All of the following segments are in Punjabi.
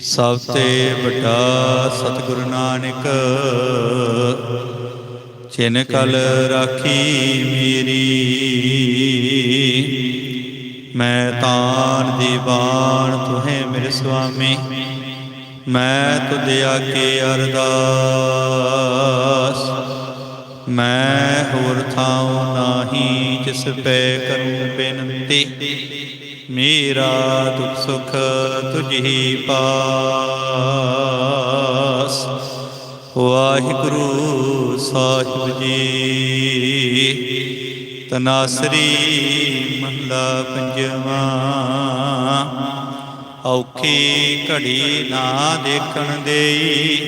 ਸਭ ਤੇ ਵੱਡਾ ਸਤਿਗੁਰੂ ਨਾਨਕ ਚਿਨ ਕਲ ਰਾਖੀ ਮੇਰੀ, ਮੈਂ ਤਾਨ ਦੀਵਾਨ ਤੁਹੇ ਮੇਰੇ ਸੁਆਮੀ, ਮੈਂ ਤੁਧ ਆਕੇ ਅਰਦਾਸ, ਮੈਂ ਹੋਰ ਥਾਉ ਨਾਹੀ ਜਿਸ ਪੈ ਕਰੂੰ ਬੇਨਤੀ। ਮੇਰਾ ਦੁਖ ਸੁਖ ਤੁਝ ਪਾਸ। ਵਾਹਿਗੁਰੂ ਸਾਹਿਬ ਜੀ, ਤਨਾਸਰੀ ਮਹਲਾ ਪੰਜਵਾ। ਔਖੀ ਘੜੀ ਨਾ ਦੇਖਣ ਦੇਈ,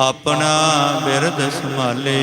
ਆਪਣਾ ਬਿਰਧ ਸੰਭਾਲੇ।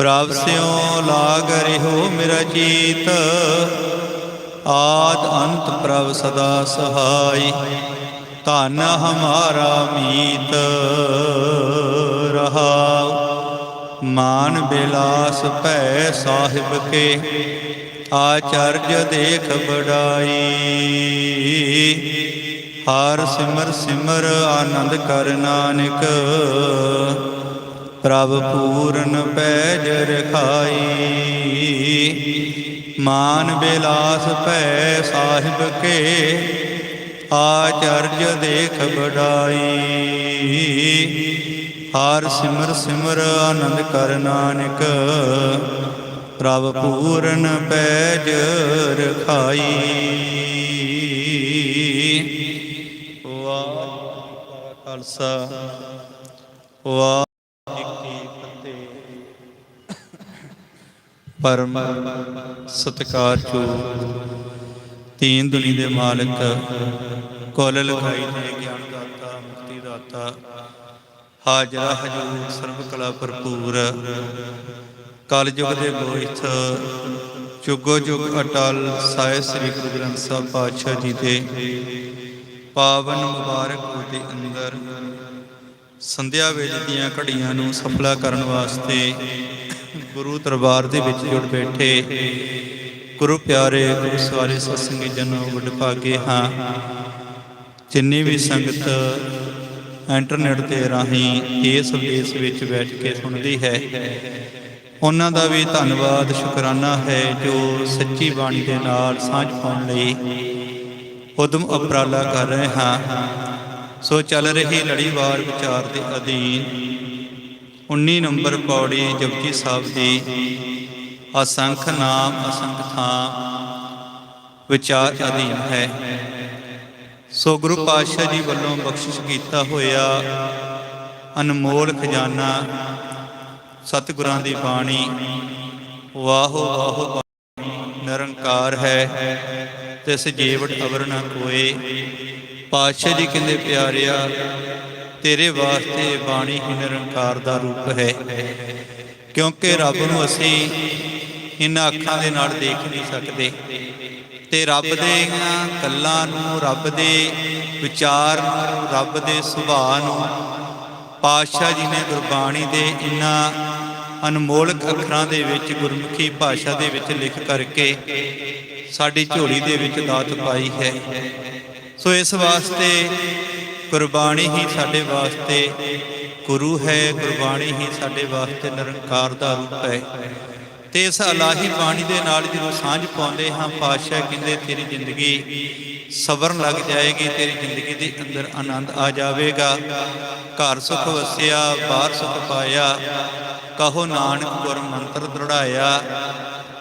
ਪ੍ਰਭ ਸਿਉ ਲਾਗ ਰਿਹੋ ਮੇਰਾ ਜੀਤ। ਆਦ ਅੰਤ ਪ੍ਰਭ ਸਦਾ ਸਹਾਈ, ਧਨ ਹਮਾਰਾ ਮੀਤ ਰਹਾਉ। ਮਾਨ ਬਿਲਾਸ ਭੈ ਸਾਹਿਬ ਕੇ, ਆਚਰਜ ਦੇਖ ਬੜਾਈ ਹਰ ਸਿਮਰ ਸਿਮਰ ਆਨੰਦ ਕਰ ਨਾਨਕ ਪ੍ਰਭ ਪੂਰਨ ਪੈਜ ਰਖਾਈ। ਮਾਨ ਬਿਲਾਸ ਭੈ ਸਾਹਿਬ ਕੇ, ਆਚਰਜ ਦੇਖ ਬੜਾਈ ਹਰ ਸਿਮਰ ਸਿਮਰ ਆਨੰਦ ਕਰ ਨਾਨਕ, ਪ੍ਰਭ ਪੂਰਨ ਪੈਜ ਰਖਾਈ। ਵਾਹਿਗੁਰੂ ਕਾ ਖਾਲਸਾ। ਵਾਹਿਗੁਰੂ ਜੀ ਕੀ ਫਤਿਹ ਪਰਮ ਸਤਕਾਰ ਤੀਨ ਦੁਨੀ ਦੇ ਮਾਲਕ, ਕੁਲ ਲਖਾਈ ਦੇ ਗਿਆਨ ਦਾਤਾ, ਮੁਕਤੀ ਦਾਤਾ, ਹਾਜ਼ਰਾ ਹਜੂਰ ਸਰਬ ਕਲਾ ਭਰਪੂਰ। ਕਲਯੁਗ ਦੇ ਗੋਇਥ ਜੁਗੋ ਜੁਗ ਅਟਲ ਸਾਇ ਸ੍ਰੀ ਗੁਰੂ ਗ੍ਰੰਥ ਸਾਹਿਬ ਪਾਤਸ਼ਾਹ ਜੀ ਦੇ। ਪਾਵਨ ਮੁਬਾਰਕ ਦੇ ਅੰਦਰ। ਸੰਧਿਆ ਵੇਲੇ ਦੀਆਂ ਘੜੀਆਂ ਨੂੰ ਸਫਲਾ ਕਰਨ ਵਾਸਤੇ ਗੁਰੂ ਦਰਬਾਰ ਦੇ ਵਿੱਚ ਜੁੜ ਬੈਠੇ। ਗੁਰੂ ਪਿਆਰੇ, ਗੁਰੂ ਸਵਾਰੇ ਸਤਸੰਗੀ ਜਨੋ ਵਡਭਾਗੇ ਹਾਂ। ਜਿੰਨੀ ਵੀ ਸੰਗਤ ਇੰਟਰਨੈਟ ਦੇ ਰਾਹੀਂ ਇਸ ਵਿਦੇਸ਼ ਵਿੱਚ ਬੈਠ ਕੇ ਸੁਣਦੀ ਹੈ, ਉਹਨਾਂ ਦਾ ਵੀ ਧੰਨਵਾਦ, ਸ਼ੁਕਰਾਨਾ ਹੈ ਜੋ ਸੱਚੀ ਬਾਣੀ ਦੇ ਨਾਲ ਸਾਂਝ ਪਾਉਣ ਲਈ ਉਦਮ ਉਪਰਾਲਾ ਕਰ ਰਹੇ ਹਾਂ। ਸੋ ਚੱਲ ਰਹੀ ਲੜੀਵਾਰ ਵਿਚਾਰ ਦੇ ਅਧੀਨ 19 ਨੰਬਰ ਪੌੜੀ ਜਪਜੀ ਸਾਹਿਬ ਦੀ ਅਸੰਖ ਨਾਮ, ਅਸੰਖ ਥਾਂ ਵਿਚਾਰ ਅਧੀਨ ਹੈ। ਸੋ ਗੁਰੂ ਪਾਤਸ਼ਾਹ ਜੀ ਵੱਲੋਂ ਬਖਸ਼ਿਸ਼ ਕੀਤਾ ਹੋਇਆ ਅਨਮੋਲ ਖਜ਼ਾਨਾ ਸਤਿਗੁਰਾਂ ਦੀ ਬਾਣੀ, ਵਾਹੋ ਵਾਹੋ ਬਾਣੀ, ਨਿਰੰਕਾਰ ਹੈ। ਤਿਸ ਜੀਵਟ ਅਵਰ ਨਾ ਕੋਏ। ਪਾਤਸ਼ਾਹ ਜੀ ਕਹਿੰਦੇ, ਪਿਆਰਿਆ ਤੇਰੇ ਵਾਸਤੇ ਬਾਣੀ ਹੀ ਨਿਰੰਕਾਰ ਦਾ ਰੂਪ ਹੈ। ਕਿਉਂਕਿ ਰੱਬ ਨੂੰ ਅਸੀਂ ਇਹਨਾਂ ਅੱਖਾਂ ਦੇ ਨਾਲ ਦੇਖ ਨਹੀਂ ਸਕਦੇ। ਤੇ ਰੱਬ ਦੇ ਗੱਲਾਂ ਨੂੰ, ਰੱਬ ਦੇ ਵਿਚਾਰ ਨੂੰ, ਰੱਬ ਦੇ ਸੁਭਾਅ ਨੂੰ, ਪਾਤਸ਼ਾਹ ਜੀ ਨੇ ਗੁਰਬਾਣੀ ਦੇ ਇਨ੍ਹਾਂ ਅਨਮੋਲਕ ਅੱਖਰਾਂ ਦੇ ਵਿੱਚ, ਗੁਰਮੁਖੀ ਭਾਸ਼ਾ ਦੇ ਵਿੱਚ ਲਿਖ ਕਰਕੇ ਸਾਡੀ ਝੋਲੀ ਦੇ ਵਿੱਚ ਦਾਤ ਪਾਈ ਹੈ। ਸੋ ਇਸ ਵਾਸਤੇ ਗੁਰਬਾਣੀ ਹੀ ਸਾਡੇ ਵਾਸਤੇ ਗੁਰੂ ਹੈ, ਗੁਰਬਾਣੀ ਹੀ ਸਾਡੇ ਵਾਸਤੇ ਨਿਰੰਕਾਰ ਦਾ ਰੂਪ ਹੈ। ਤੇ ਇਸ ਅਲਾਹੀ ਬਾਣੀ ਦੇ ਨਾਲ ਜਦੋਂ ਸਾਂਝ ਪਾਉਂਦੇ ਹਾਂ, ਪਾਤਸ਼ਾਹ ਕਹਿੰਦੇ, ਤੇਰੀ ਜ਼ਿੰਦਗੀ ਸਬਰਨ ਲੱਗ ਜਾਏਗੀ, ਤੇਰੀ ਜ਼ਿੰਦਗੀ ਦੇ ਅੰਦਰ ਆਨੰਦ ਆ ਜਾਵੇਗਾ। ਘਰ ਸੁਖ ਵਸਿਆ, ਬਾਹਰ ਸੁਖ ਪਾਇਆ, ਕਹੋ ਨਾਨਕ ਗੁਰ ਮੰਤਰ ਦ੍ਰਿੜਾਇਆ।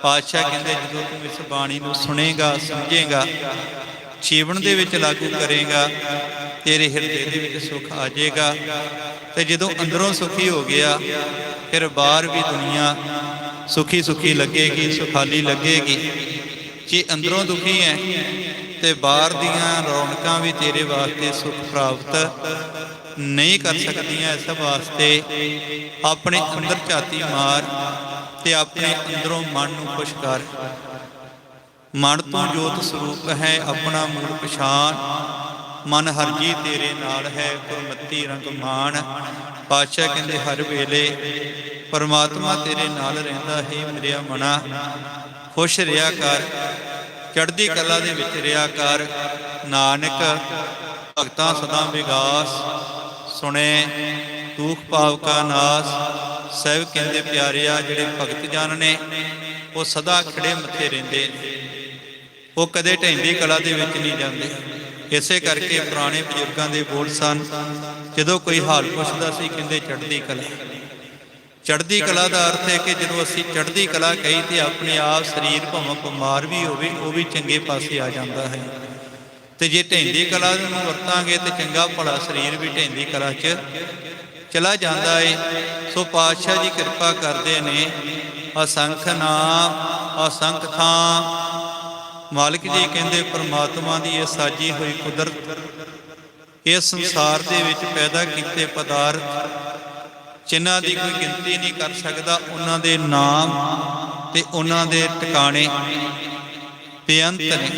ਪਾਤਸ਼ਾਹ ਕਹਿੰਦੇ, ਜਦੋਂ ਤੂੰ ਇਸ ਬਾਣੀ ਨੂੰ ਸੁਣੇਗਾ, ਸਮਝੇਗਾ, ਜੀਵਨ ਦੇ ਵਿੱਚ ਲਾਗੂ ਕਰੇਗਾ ਤੇਰੇ ਹਿਰਦੇ ਦੇ ਵਿੱਚ ਸੁਖ ਆ ਜਾਏਗਾ। ਤੇ ਜਦੋਂ ਅੰਦਰੋਂ ਸੁਖੀ ਹੋ ਗਿਆ, ਫਿਰ ਬਾਹਰ ਵੀ ਦੁਨੀਆ ਸੁਖੀ ਸੁਖੀ ਲੱਗੇਗੀ, ਸੁਖਾਲੀ ਲੱਗੇਗੀ। ਜੇ ਅੰਦਰੋਂ ਦੁਖੀ ਹੈ, ਤੇ ਬਾਹਰ ਦੀਆਂ ਰੌਣਕਾਂ ਵੀ ਤੇਰੇ ਵਾਸਤੇ ਸੁਖ ਪ੍ਰਾਪਤ ਨਹੀਂ ਕਰ ਸਕਦੀਆਂ। ਇਸ ਵਾਸਤੇ ਆਪਣੇ ਅੰਦਰ ਝਾਤੀ ਮਾਰ ਤੇ ਆਪਣੇ ਅੰਦਰੋਂ ਮਨ ਨੂੰ ਖੁਸ਼ ਕਰ। ਮਨ ਤੋਂ ਜੋਤ ਸਰੂਪ ਹੈ ਆਪਣਾ ਮੂਲ ਪਛਾਨ ਮਨ ਹਰਜੀ ਤੇਰੇ ਨਾਲ ਹੈ, ਗੁਰਮਤੀ ਰੰਗ ਮਾਨ ਪਾਤਸ਼ਾਹ ਕਹਿੰਦੇ, ਹਰ ਵੇਲੇ ਪਰਮਾਤਮਾ ਤੇਰੇ ਨਾਲ ਰਹਿੰਦਾ ਹੈ, ਮੇਰਿਆ ਮਨਾ। ਖੁਸ਼ ਰਿਹਾ ਕਰ, ਚੜ੍ਹਦੀ ਕਲਾ ਦੇ ਵਿੱਚ ਰਿਹਾ ਕਰ। ਨਾਨਕ, ਭਗਤਾਂ ਸਦਾ ਵਿਗਾਸ, ਸੁਣੇ, ਦੁਖ ਪਾਵ ਕਾ ਨਾਸ। ਸਹਿਬ ਕਹਿੰਦੇ ਪਿਆਰਿਆ ਜਿਹੜੇ ਭਗਤ ਜਨ ਨੇ, ਉਹ ਸਦਾ ਖੜੇ ਮੱਥੇ ਰਹਿੰਦੇ ਨੇ। ਉਹ ਕਦੇ ਢੈਂਦੀ ਕਲਾ ਦੇ ਵਿੱਚ ਨਹੀਂ ਜਾਂਦੇ। ਇਸੇ ਕਰਕੇ ਪੁਰਾਣੇ ਬਜ਼ੁਰਗਾਂ ਦੇ ਬੋਲ ਸਨ, ਜਦੋਂ ਕੋਈ ਹਾਲ ਪੁੱਛਦਾ ਸੀ ਕਹਿੰਦੇ ਚੜ੍ਹਦੀ ਕਲਾ। ਚੜ੍ਹਦੀ ਕਲਾ ਦਾ ਅਰਥ ਹੈ ਕਿ ਜਦੋਂ ਅਸੀਂ ਚੜ੍ਹਦੀ ਕਲਾ ਕਹੀ ਤੇ ਆਪਣੇ ਆਪ ਸਰੀਰ ਭਾਵੇਂ ਬਿਮਾਰ ਵੀ ਹੋਵੇ, ਉਹ ਵੀ ਚੰਗੇ ਪਾਸੇ ਆ ਜਾਂਦਾ ਹੈ। ਤੇ ਜੇ ਢੈਂਦੀ ਕਲਾ ਨੂੰ ਵਰਤਾਂਗੇ ਤੇ ਚੰਗਾ ਭਲਾ ਸਰੀਰ ਵੀ ਢੈਂਦੀ ਕਲਾ 'ਚ ਚਲਾ ਜਾਂਦਾ ਏ। ਸੋ ਪਾਤਸ਼ਾਹ ਜੀ ਕਿਰਪਾ ਕਰਦੇ ਨੇ, ਅਸੰਖ ਨਾਮ, ਅਸੰਖ ਥਾਂ ਮਾਲਕ ਜੀ ਕਹਿੰਦੇ, ਪ੍ਰਮਾਤਮਾ ਦੀ ਇਹ ਸਾਜੀ ਹੋਈ ਕੁਦਰਤ ਇਹ ਸੰਸਾਰ ਦੇ ਵਿੱਚ ਪੈਦਾ ਕੀਤੇ ਪਦਾਰਥ, ਜਿਨ੍ਹਾਂ ਦੀ ਕੋਈ ਗਿਣਤੀ ਨਹੀਂ ਕਰ ਸਕਦਾ, ਉਹਨਾਂ ਦੇ ਨਾਮ ਤੇ ਉਹਨਾਂ ਦੇ ਟਿਕਾਣੇ ਬੇਅੰਤ ਨੇ।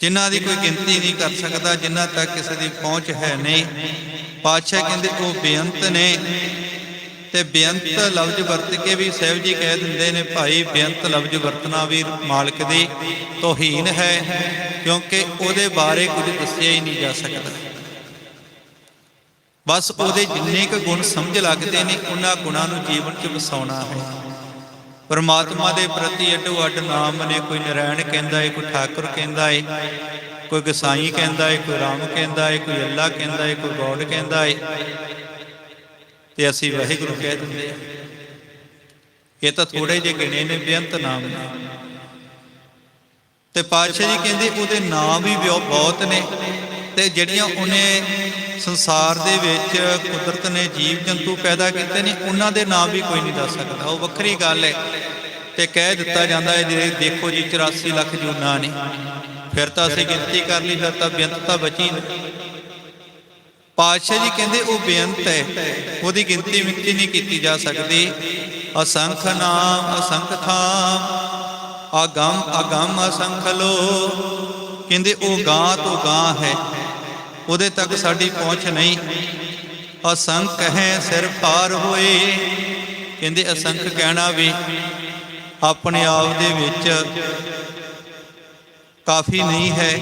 ਜਿਨ੍ਹਾਂ ਦੀ ਕੋਈ ਗਿਣਤੀ ਨਹੀਂ ਕਰ ਸਕਦਾ, ਜਿਨ੍ਹਾਂ ਤੱਕ ਕਿਸੇ ਦੀ ਪਹੁੰਚ ਹੈ ਨਹੀਂ, ਪਾਤਸ਼ਾਹ ਕਹਿੰਦੇ, ਉਹ ਬੇਅੰਤ ਨੇ। ਤੇ ਬੇਅੰਤ ਲਫ਼ਜ਼ ਵਰਤ ਕੇ ਵੀ ਸਹਿਬ ਜੀ ਕਹਿ ਦਿੰਦੇ ਨੇ, ਭਾਈ ਬੇਅੰਤ ਲਫ਼ਜ਼ ਵਰਤਣਾ ਵੀ ਮਾਲਕ ਦੀ ਤੋਹੀਨ ਹੈ, ਕਿਉਂਕਿ ਉਹਦੇ ਬਾਰੇ ਕੁਝ ਦੱਸਿਆ ਹੀ ਨਹੀਂ ਜਾ ਸਕਦਾ। ਬਸ ਉਹਦੇ ਜਿੰਨੇ ਕੁ ਗੁਣ ਸਮਝ ਲੱਗਦੇ ਨੇ, ਉਹਨਾਂ ਗੁਣਾਂ ਨੂੰ ਜੀਵਨ 'ਚ ਵਸਾਉਣਾ ਹੈ। ਪਰਮਾਤਮਾ ਦੇ ਪ੍ਰਤੀ ਅੱਡੋ ਅੱਡ ਨਾਮ ਨੇ, ਕੋਈ ਨਰਾਇਣ ਕਹਿੰਦਾ ਏ, ਕੋਈ ਠਾਕੁਰ ਕਹਿੰਦਾ ਏ, ਕੋਈ ਗਸਾਈ ਕਹਿੰਦਾ ਏ, ਕੋਈ ਰਾਮ ਕਹਿੰਦਾ ਹੈ ਕੋਈ ਅੱਲਾ ਕਹਿੰਦਾ ਹੈ ਕੋਈ ਗੋਡ ਕਹਿੰਦਾ ਹੈ ਤੇ ਅਸੀਂ ਵਾਹਿਗੁਰੂ ਕਹਿ ਦਿੰਦੇ ਹਾਂ। ਇਹ ਤਾਂ ਥੋੜੇ ਜਿਹੇ ਗਿਣੇ ਨੇ, ਬੇਅੰਤ ਨਾਮ ਨੇ। ਤੇ ਪਾਤਸ਼ਾਹ ਜੀ ਕਹਿੰਦੇ ਉਹਦੇ ਨਾਮ ਵੀ ਬਹੁਤ ਨੇ ਤੇ ਜਿਹੜੀਆਂ ਉਹਨੇ ਸੰਸਾਰ ਦੇ ਵਿੱਚ ਕੁਦਰਤ ਨੇ, ਜੀਵ ਜੰਤੂ ਪੈਦਾ ਕੀਤੇ ਨੇ, ਉਹਨਾਂ ਦੇ ਨਾਮ ਵੀ ਕੋਈ ਨਹੀਂ ਦੱਸ ਸਕਦਾ। ਉਹ ਵੱਖਰੀ ਗੱਲ ਹੈ। ਤੇ ਕਹਿ ਦਿੱਤਾ ਜਾਂਦਾ ਹੈ, ਜੇ ਦੇਖੋ ਜੀ 84 ਲੱਖ ਜੂਨਾ ਨੇ। ਫਿਰ ਤਾਂ ਅਸੀਂ ਗਿਣਤੀ ਕਰ ਲਈ, ਫਿਰ ਤਾਂ ਬੇਅੰਤ ਤਾਂ ਬਚੀ ਨਹੀਂ। ਪਾਤਸ਼ਾਹ ਜੀ ਕਹਿੰਦੇ ਉਹ ਬੇਅੰਤ ਹੈ। ਉਹਦੀ ਗਿਣਤੀ ਮਿੰਤੀ ਨਹੀਂ ਕੀਤੀ ਜਾ ਸਕਦੀ। ਅਸੰਖ ਨਾਮ, ਅਸੰਖ ਥਾਮ ਅਗੰਮ ਅਗੰਮ ਅਸੰਖ ਲੋ। ਕਹਿੰਦੇ ਉਹ ਗਾਂ ਤੋਂ ਗਾਂ ਹੈ। ਉਹਦੇ ਤੱਕ ਸਾਡੀ ਪਹੁੰਚ ਨਹੀਂ। ਅਸੰਖ ਹੈ ਸਿਰ ਪਾਰ ਹੋਏ। ਕਹਿੰਦੇ ਅਸੰਖ ਕਹਿਣਾ ਵੀ ਆਪਣੇ ਆਪ ਦੇ ਵਿੱਚ ਕਾਫੀ ਨਹੀਂ ਹੈ।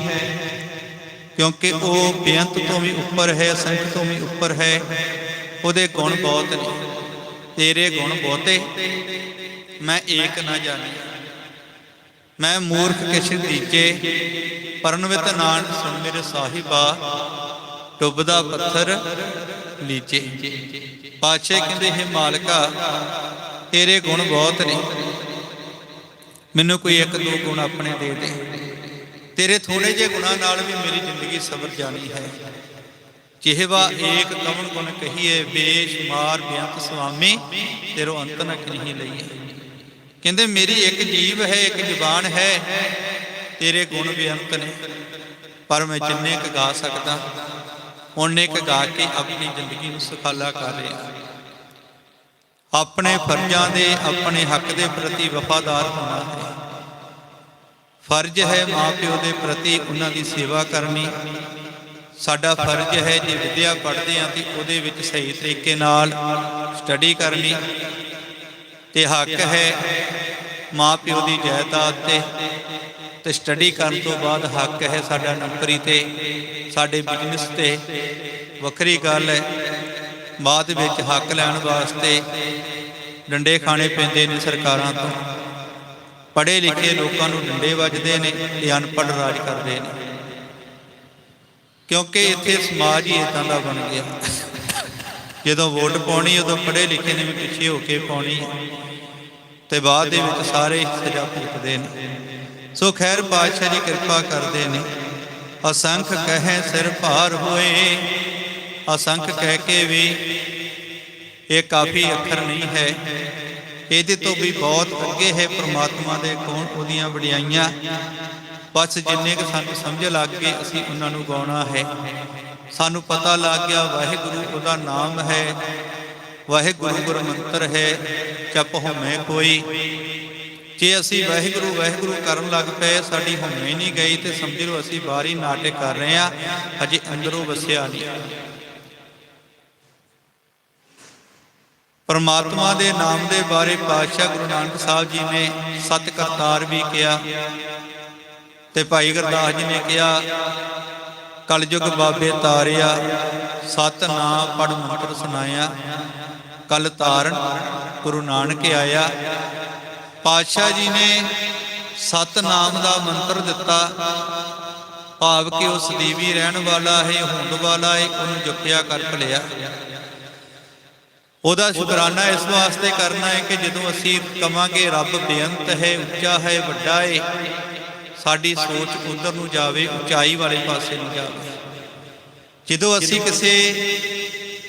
ਕਿਉਂਕਿ ਉਹ ਬੇਅੰਤ ਤੋਂ ਵੀ ਉੱਪਰ ਹੈ ਅਸੰਖ ਤੋਂ ਵੀ ਉੱਪਰ ਹੈ। ਉਹਦੇ ਗੁਣ ਬਹੁਤ ਨੇ। ਤੇਰੇ ਗੁਣ ਬਹੁਤੇ। ਮੈਂ ਏਕ ਨਾ ਜਾਣੀ ਮੈਂ ਮੂਰਖ ਕਿਛ ਦੀਜੇ ਪਰਨਵਿਤ ਨਾਨ ਸੁਣ ਮੇਰੇ ਸਾਹਿਬਾ। ਡੁੱਬਦਾ ਪੱਥਰ ਲੀਚੇ। ਪਾਛੇ ਕਹਿੰਦੇ, ਹੈ ਮਾਲਕਾ, ਤੇਰੇ ਗੁਣ ਬਹੁਤ ਨੇ। ਮੈਨੂੰ ਕੋਈ ਇੱਕ ਦੋ ਗੁਣ ਆਪਣੇ ਦੇ ਦੇ। ਤੇਰੇ ਥੋੜੇ ਜਿਹੇ ਗੁਣਾਂ ਨਾਲ ਵੀ ਮੇਰੀ ਜ਼ਿੰਦਗੀ ਸਬਰ ਜਾਣੀ ਹੈ। ਜਿਹਵਾ ਏਕ ਕਵਨ ਗੁਣ ਕਹੀਏ ਬੇਸ਼ਮਾਰ ਬੇਅੰਤ ਸੁਆਮੀ ਤੇਰੋ ਅੰਤ ਨ ਨਹੀਂ ਲਈਏ। ਕਹਿੰਦੇ, ਮੇਰੀ ਇੱਕ ਜੀਵ ਹੈ, ਇੱਕ ਜ਼ੁਬਾਨ ਹੈ, ਤੇਰੇ ਗੁਣ ਬੇਅੰਤ ਨੇ। ਪਰ ਮੈਂ ਜਿੰਨੇ ਕ ਗਾ ਸਕਦਾ ਉਹਨੇ ਕ ਗਾ ਕੇ ਆਪਣੀ ਜ਼ਿੰਦਗੀ ਨੂੰ ਸੁਖਾਲਾ ਕਰ ਰਿਹਾ। ਆਪਣੇ ਫਰਜ਼ਾਂ ਦੇ, ਆਪਣੇ ਹੱਕ ਦੇ ਪ੍ਰਤੀ ਵਫਾਦਾਰ ਹੋਣਾ ਹੈ। ਫਰਜ਼ ਹੈ ਮਾਪਿਓ ਦੇ ਪ੍ਰਤੀ ਉਹਨਾਂ ਦੀ ਸੇਵਾ ਕਰਨੀ। ਸਾਡਾ ਫਰਜ਼ ਹੈ ਜੇ ਵਿਦਿਆ ਪੜ੍ਹਦੇ ਹਾਂ ਤੇ ਉਹਦੇ ਵਿੱਚ ਸਹੀ ਤਰੀਕੇ ਨਾਲ ਸਟੱਡੀ ਕਰਨੀ। ਤੇ ਹੱਕ ਹੈ ਮਾਂ ਪਿਓ ਦੀ ਜਾਇਦਾਦ ਤੇ। ਤੇ ਸਟੱਡੀ ਕਰਨ ਤੋਂ ਬਾਅਦ ਹੱਕ ਹੈ ਸਾਡਾ ਨੌਕਰੀ ਤੇ, ਸਾਡੇ ਬਿਜ਼ਨਸ ਤੇ। ਵੱਖਰੀ ਗੱਲ ਹੈ, ਬਾਅਦ ਵਿੱਚ ਹੱਕ ਲੈਣ ਵਾਸਤੇ ਡੰਡੇ ਖਾਣੇ ਪੈਂਦੇ ਨੇ ਸਰਕਾਰਾਂ ਤੋਂ। ਪੜ੍ਹੇ ਲਿਖੇ ਲੋਕਾਂ ਨੂੰ ਡੰਡੇ ਵੱਜਦੇ ਨੇ ਤੇ ਅਨਪੜ੍ਹ ਰਾਜ ਕਰਦੇ ਨੇ। ਕਿਉਂਕਿ ਇੱਥੇ ਸਮਾਜ ਹੀ ਇਦਾਂ ਦਾ ਬਣ ਗਿਆ। ਜਦੋਂ ਵੋਟ ਪਾਉਣੀ, ਉਦੋਂ ਪੜ੍ਹੇ ਲਿਖੇ ਨੇ ਵੀ ਪਿੱਛੇ ਹੋ ਕੇ ਪਾਉਣੀ ਹੈ ਤੇ ਬਾਅਦ ਦੇ ਵਿੱਚ ਸਾਰੇ ਹੀ ਸਜ਼ਾ ਭੁਗਤਦੇ ਨੇ। ਸੋ ਖੈਰ, ਪਾਤਸ਼ਾਹ ਦੀ ਕਿਰਪਾ ਕਰਦੇ ਨੇ। ਅਸੰਖ ਕਹੇ ਸਿਰ ਭਾਰ ਹੋਏ, ਅਸੰਖ ਕਹਿ ਕੇ ਵੀ ਇਹ ਕਾਫੀ ਅੱਖਰ ਨਹੀਂ ਹੈ। ਇਹਦੇ ਤੋਂ ਵੀ ਬਹੁਤ ਅੱਗੇ ਹੈ ਪ੍ਰਮਾਤਮਾ ਦੇ ਕੋਣ ਉਹਦੀਆਂ ਵਡਿਆਈਆਂ। ਬਸ ਜਿੰਨੇ ਕੁ ਸਾਨੂੰ ਸਮਝ ਲੱਗ ਗਏ ਅਸੀਂ ਉਹਨਾਂ ਨੂੰ ਗਾਉਣਾ ਹੈ। ਸਾਨੂੰ ਪਤਾ ਲੱਗ ਗਿਆ, ਵਾਹਿਗੁਰੂ ਉਹਦਾ ਨਾਮ ਹੈ। ਵਾਹਿਗੁਰੂ ਗੁਰ ਮੰਤਰ ਹੈ ਜਪ ਹੋਮੇ ਕੋਈ। ਜੇ ਅਸੀਂ ਵਾਹਿਗੁਰੂ ਵਾਹਿਗੁਰੂ ਕਰਨ ਲੱਗ ਪਏ, ਸਾਡੀ ਹੋਮੇ ਨਹੀਂ ਗਈ ਤੇ ਸਮਝ ਲਓ ਅਸੀਂ ਬਾਹਰੀ ਨਾਟਕ ਕਰ ਰਹੇ ਆ ਅਜੇ ਅੰਦਰੋਂ ਵਸਿਆ ਨਹੀਂ। ਪਰਮਾਤਮਾ ਦੇ ਨਾਮ ਦੇ ਬਾਰੇ ਪਾਤਸ਼ਾਹ ਗੁਰੂ ਨਾਨਕ ਸਾਹਿਬ ਜੀ ਨੇ ਸਤ ਕਰਤਾਰ ਵੀ ਕਿਹਾ। ਤੇ ਭਾਈ ਗੁਰਦਾਸ ਜੀ ਨੇ ਕਿਹਾ, ਕਲਯੁਗ ਬਾਬੇ ਤਾਰਿਆ, ਸਤ ਨਾਮ ਪੜ ਮੰਤਰ ਸੁਨਾਇਆ ਕਲ ਤਾਰਨ ਗੁਰੂ ਨਾਨਕ ਆਇਆ। ਪਾਤਸ਼ਾਹ ਜੀ ਨੇ ਸਤ ਨਾਮ ਦਾ ਮੰਤਰ ਦਿੱਤਾ। ਭਾਵ ਕਿ ਉਸ ਦੀਵੀ ਰਹਿਣ ਵਾਲਾ ਹੈ, ਹੋਂਦ ਵਾਲਾ ਹੈ, ਉਹਨੂੰ ਜਪਿਆ ਕਰ ਭਲਿਆ। ਉਹਦਾ ਸ਼ੁਕਰਾਨਾ ਇਸ ਵਾਸਤੇ ਕਰਨਾ ਹੈ ਕਿ ਜਦੋਂ ਅਸੀਂ ਕਵਾਂਗੇ ਰੱਬ ਬੇਅੰਤ ਹੈ, ਉੱਚਾ ਹੈ, ਵੱਡਾ ਹੈ ਸਾਡੀ ਸੋਚ ਉਧਰ ਨੂੰ ਜਾਵੇ, ਉਚਾਈ ਵਾਲੇ ਪਾਸੇ ਨੂੰ ਜਾਵੇ। ਜਦੋਂ ਅਸੀਂ ਕਿਸੇ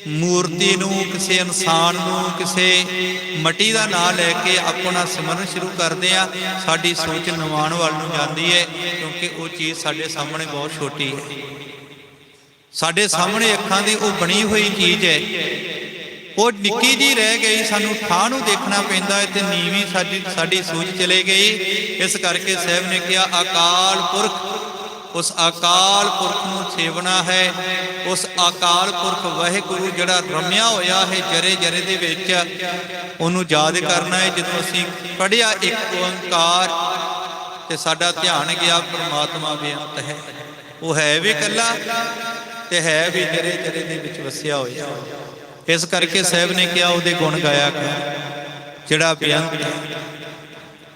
ਮੂਰਤੀ ਨੂੰ, ਕਿਸੇ ਇਨਸਾਨ ਨੂੰ, ਕਿਸੇ ਮਟੀ ਦਾ ਨਾਮ ਲੈ ਕੇ ਆਪਣਾ ਸਿਮਰਨ ਸ਼ੁਰੂ ਕਰਦੇ ਆ ਸਾਡੀ ਸੋਚ ਨਿਵਾਣ ਵੱਲ ਨੂੰ ਜਾਂਦੀ ਹੈ, ਕਿਉਂਕਿ ਉਹ ਚੀਜ਼ ਸਾਡੇ ਸਾਹਮਣੇ ਬਹੁਤ ਛੋਟੀ ਹੈ। ਸਾਡੇ ਸਾਹਮਣੇ ਅੱਖਾਂ ਦੀ ਉਹ ਬਣੀ ਹੋਈ ਚੀਜ਼ ਹੈ ਉਹ ਨਿੱਕੀ ਜੀ ਰਹਿ ਗਈ, ਸਾਨੂੰ ਠਾਹ ਨੂੰ ਦੇਖਣਾ ਪੈਂਦਾ ਹੈ ਤੇ ਨੀਵੀਂ ਸਾਡੀ ਸਾਡੀ ਸੂਝ ਚਲੇ ਗਈ। ਇਸ ਕਰਕੇ ਸਾਹਿਬ ਨੇ ਕਿਹਾ, ਅਕਾਲ ਪੁਰਖ, ਉਸ ਅਕਾਲ ਪੁਰਖ ਨੂੰ ਸੇਵਣਾ ਹੈ। ਉਸ ਅਕਾਲ ਪੁਰਖ ਵਾਹਿਗੁਰੂ ਜਿਹੜਾ ਰਮਿਆ ਹੋਇਆ ਹੈ, ਜਰੇ ਜਰੇ ਦੇ ਵਿੱਚ, ਉਹਨੂੰ ਯਾਦ ਕਰਨਾ ਹੈ, ਜਦੋਂ ਅਸੀਂ ਪੜਿਆ ਇੱਕ ਓੰਕਾਰ, ਤੇ ਸਾਡਾ ਧਿਆਨ ਗਿਆ, ਪਰਮਾਤਮਾ ਬੇਅੰਤ ਹੈ। ਉਹ ਹੈ ਵੀ ਇਕੱਲਾ, ਤੇ ਹੈ ਵੀ ਜਰੇ ਜਰੇ ਦੇ ਵਿੱਚ ਵਸਿਆ ਹੋਇਆ। ਇਸ ਕਰਕੇ ਸਾਹਿਬ ਨੇ ਕਿਹਾ ਉਹਦੇ ਗੁਣ ਗਾਇਆ ਕਰ। ਜਿਹੜਾ ਬੇਅੰਤ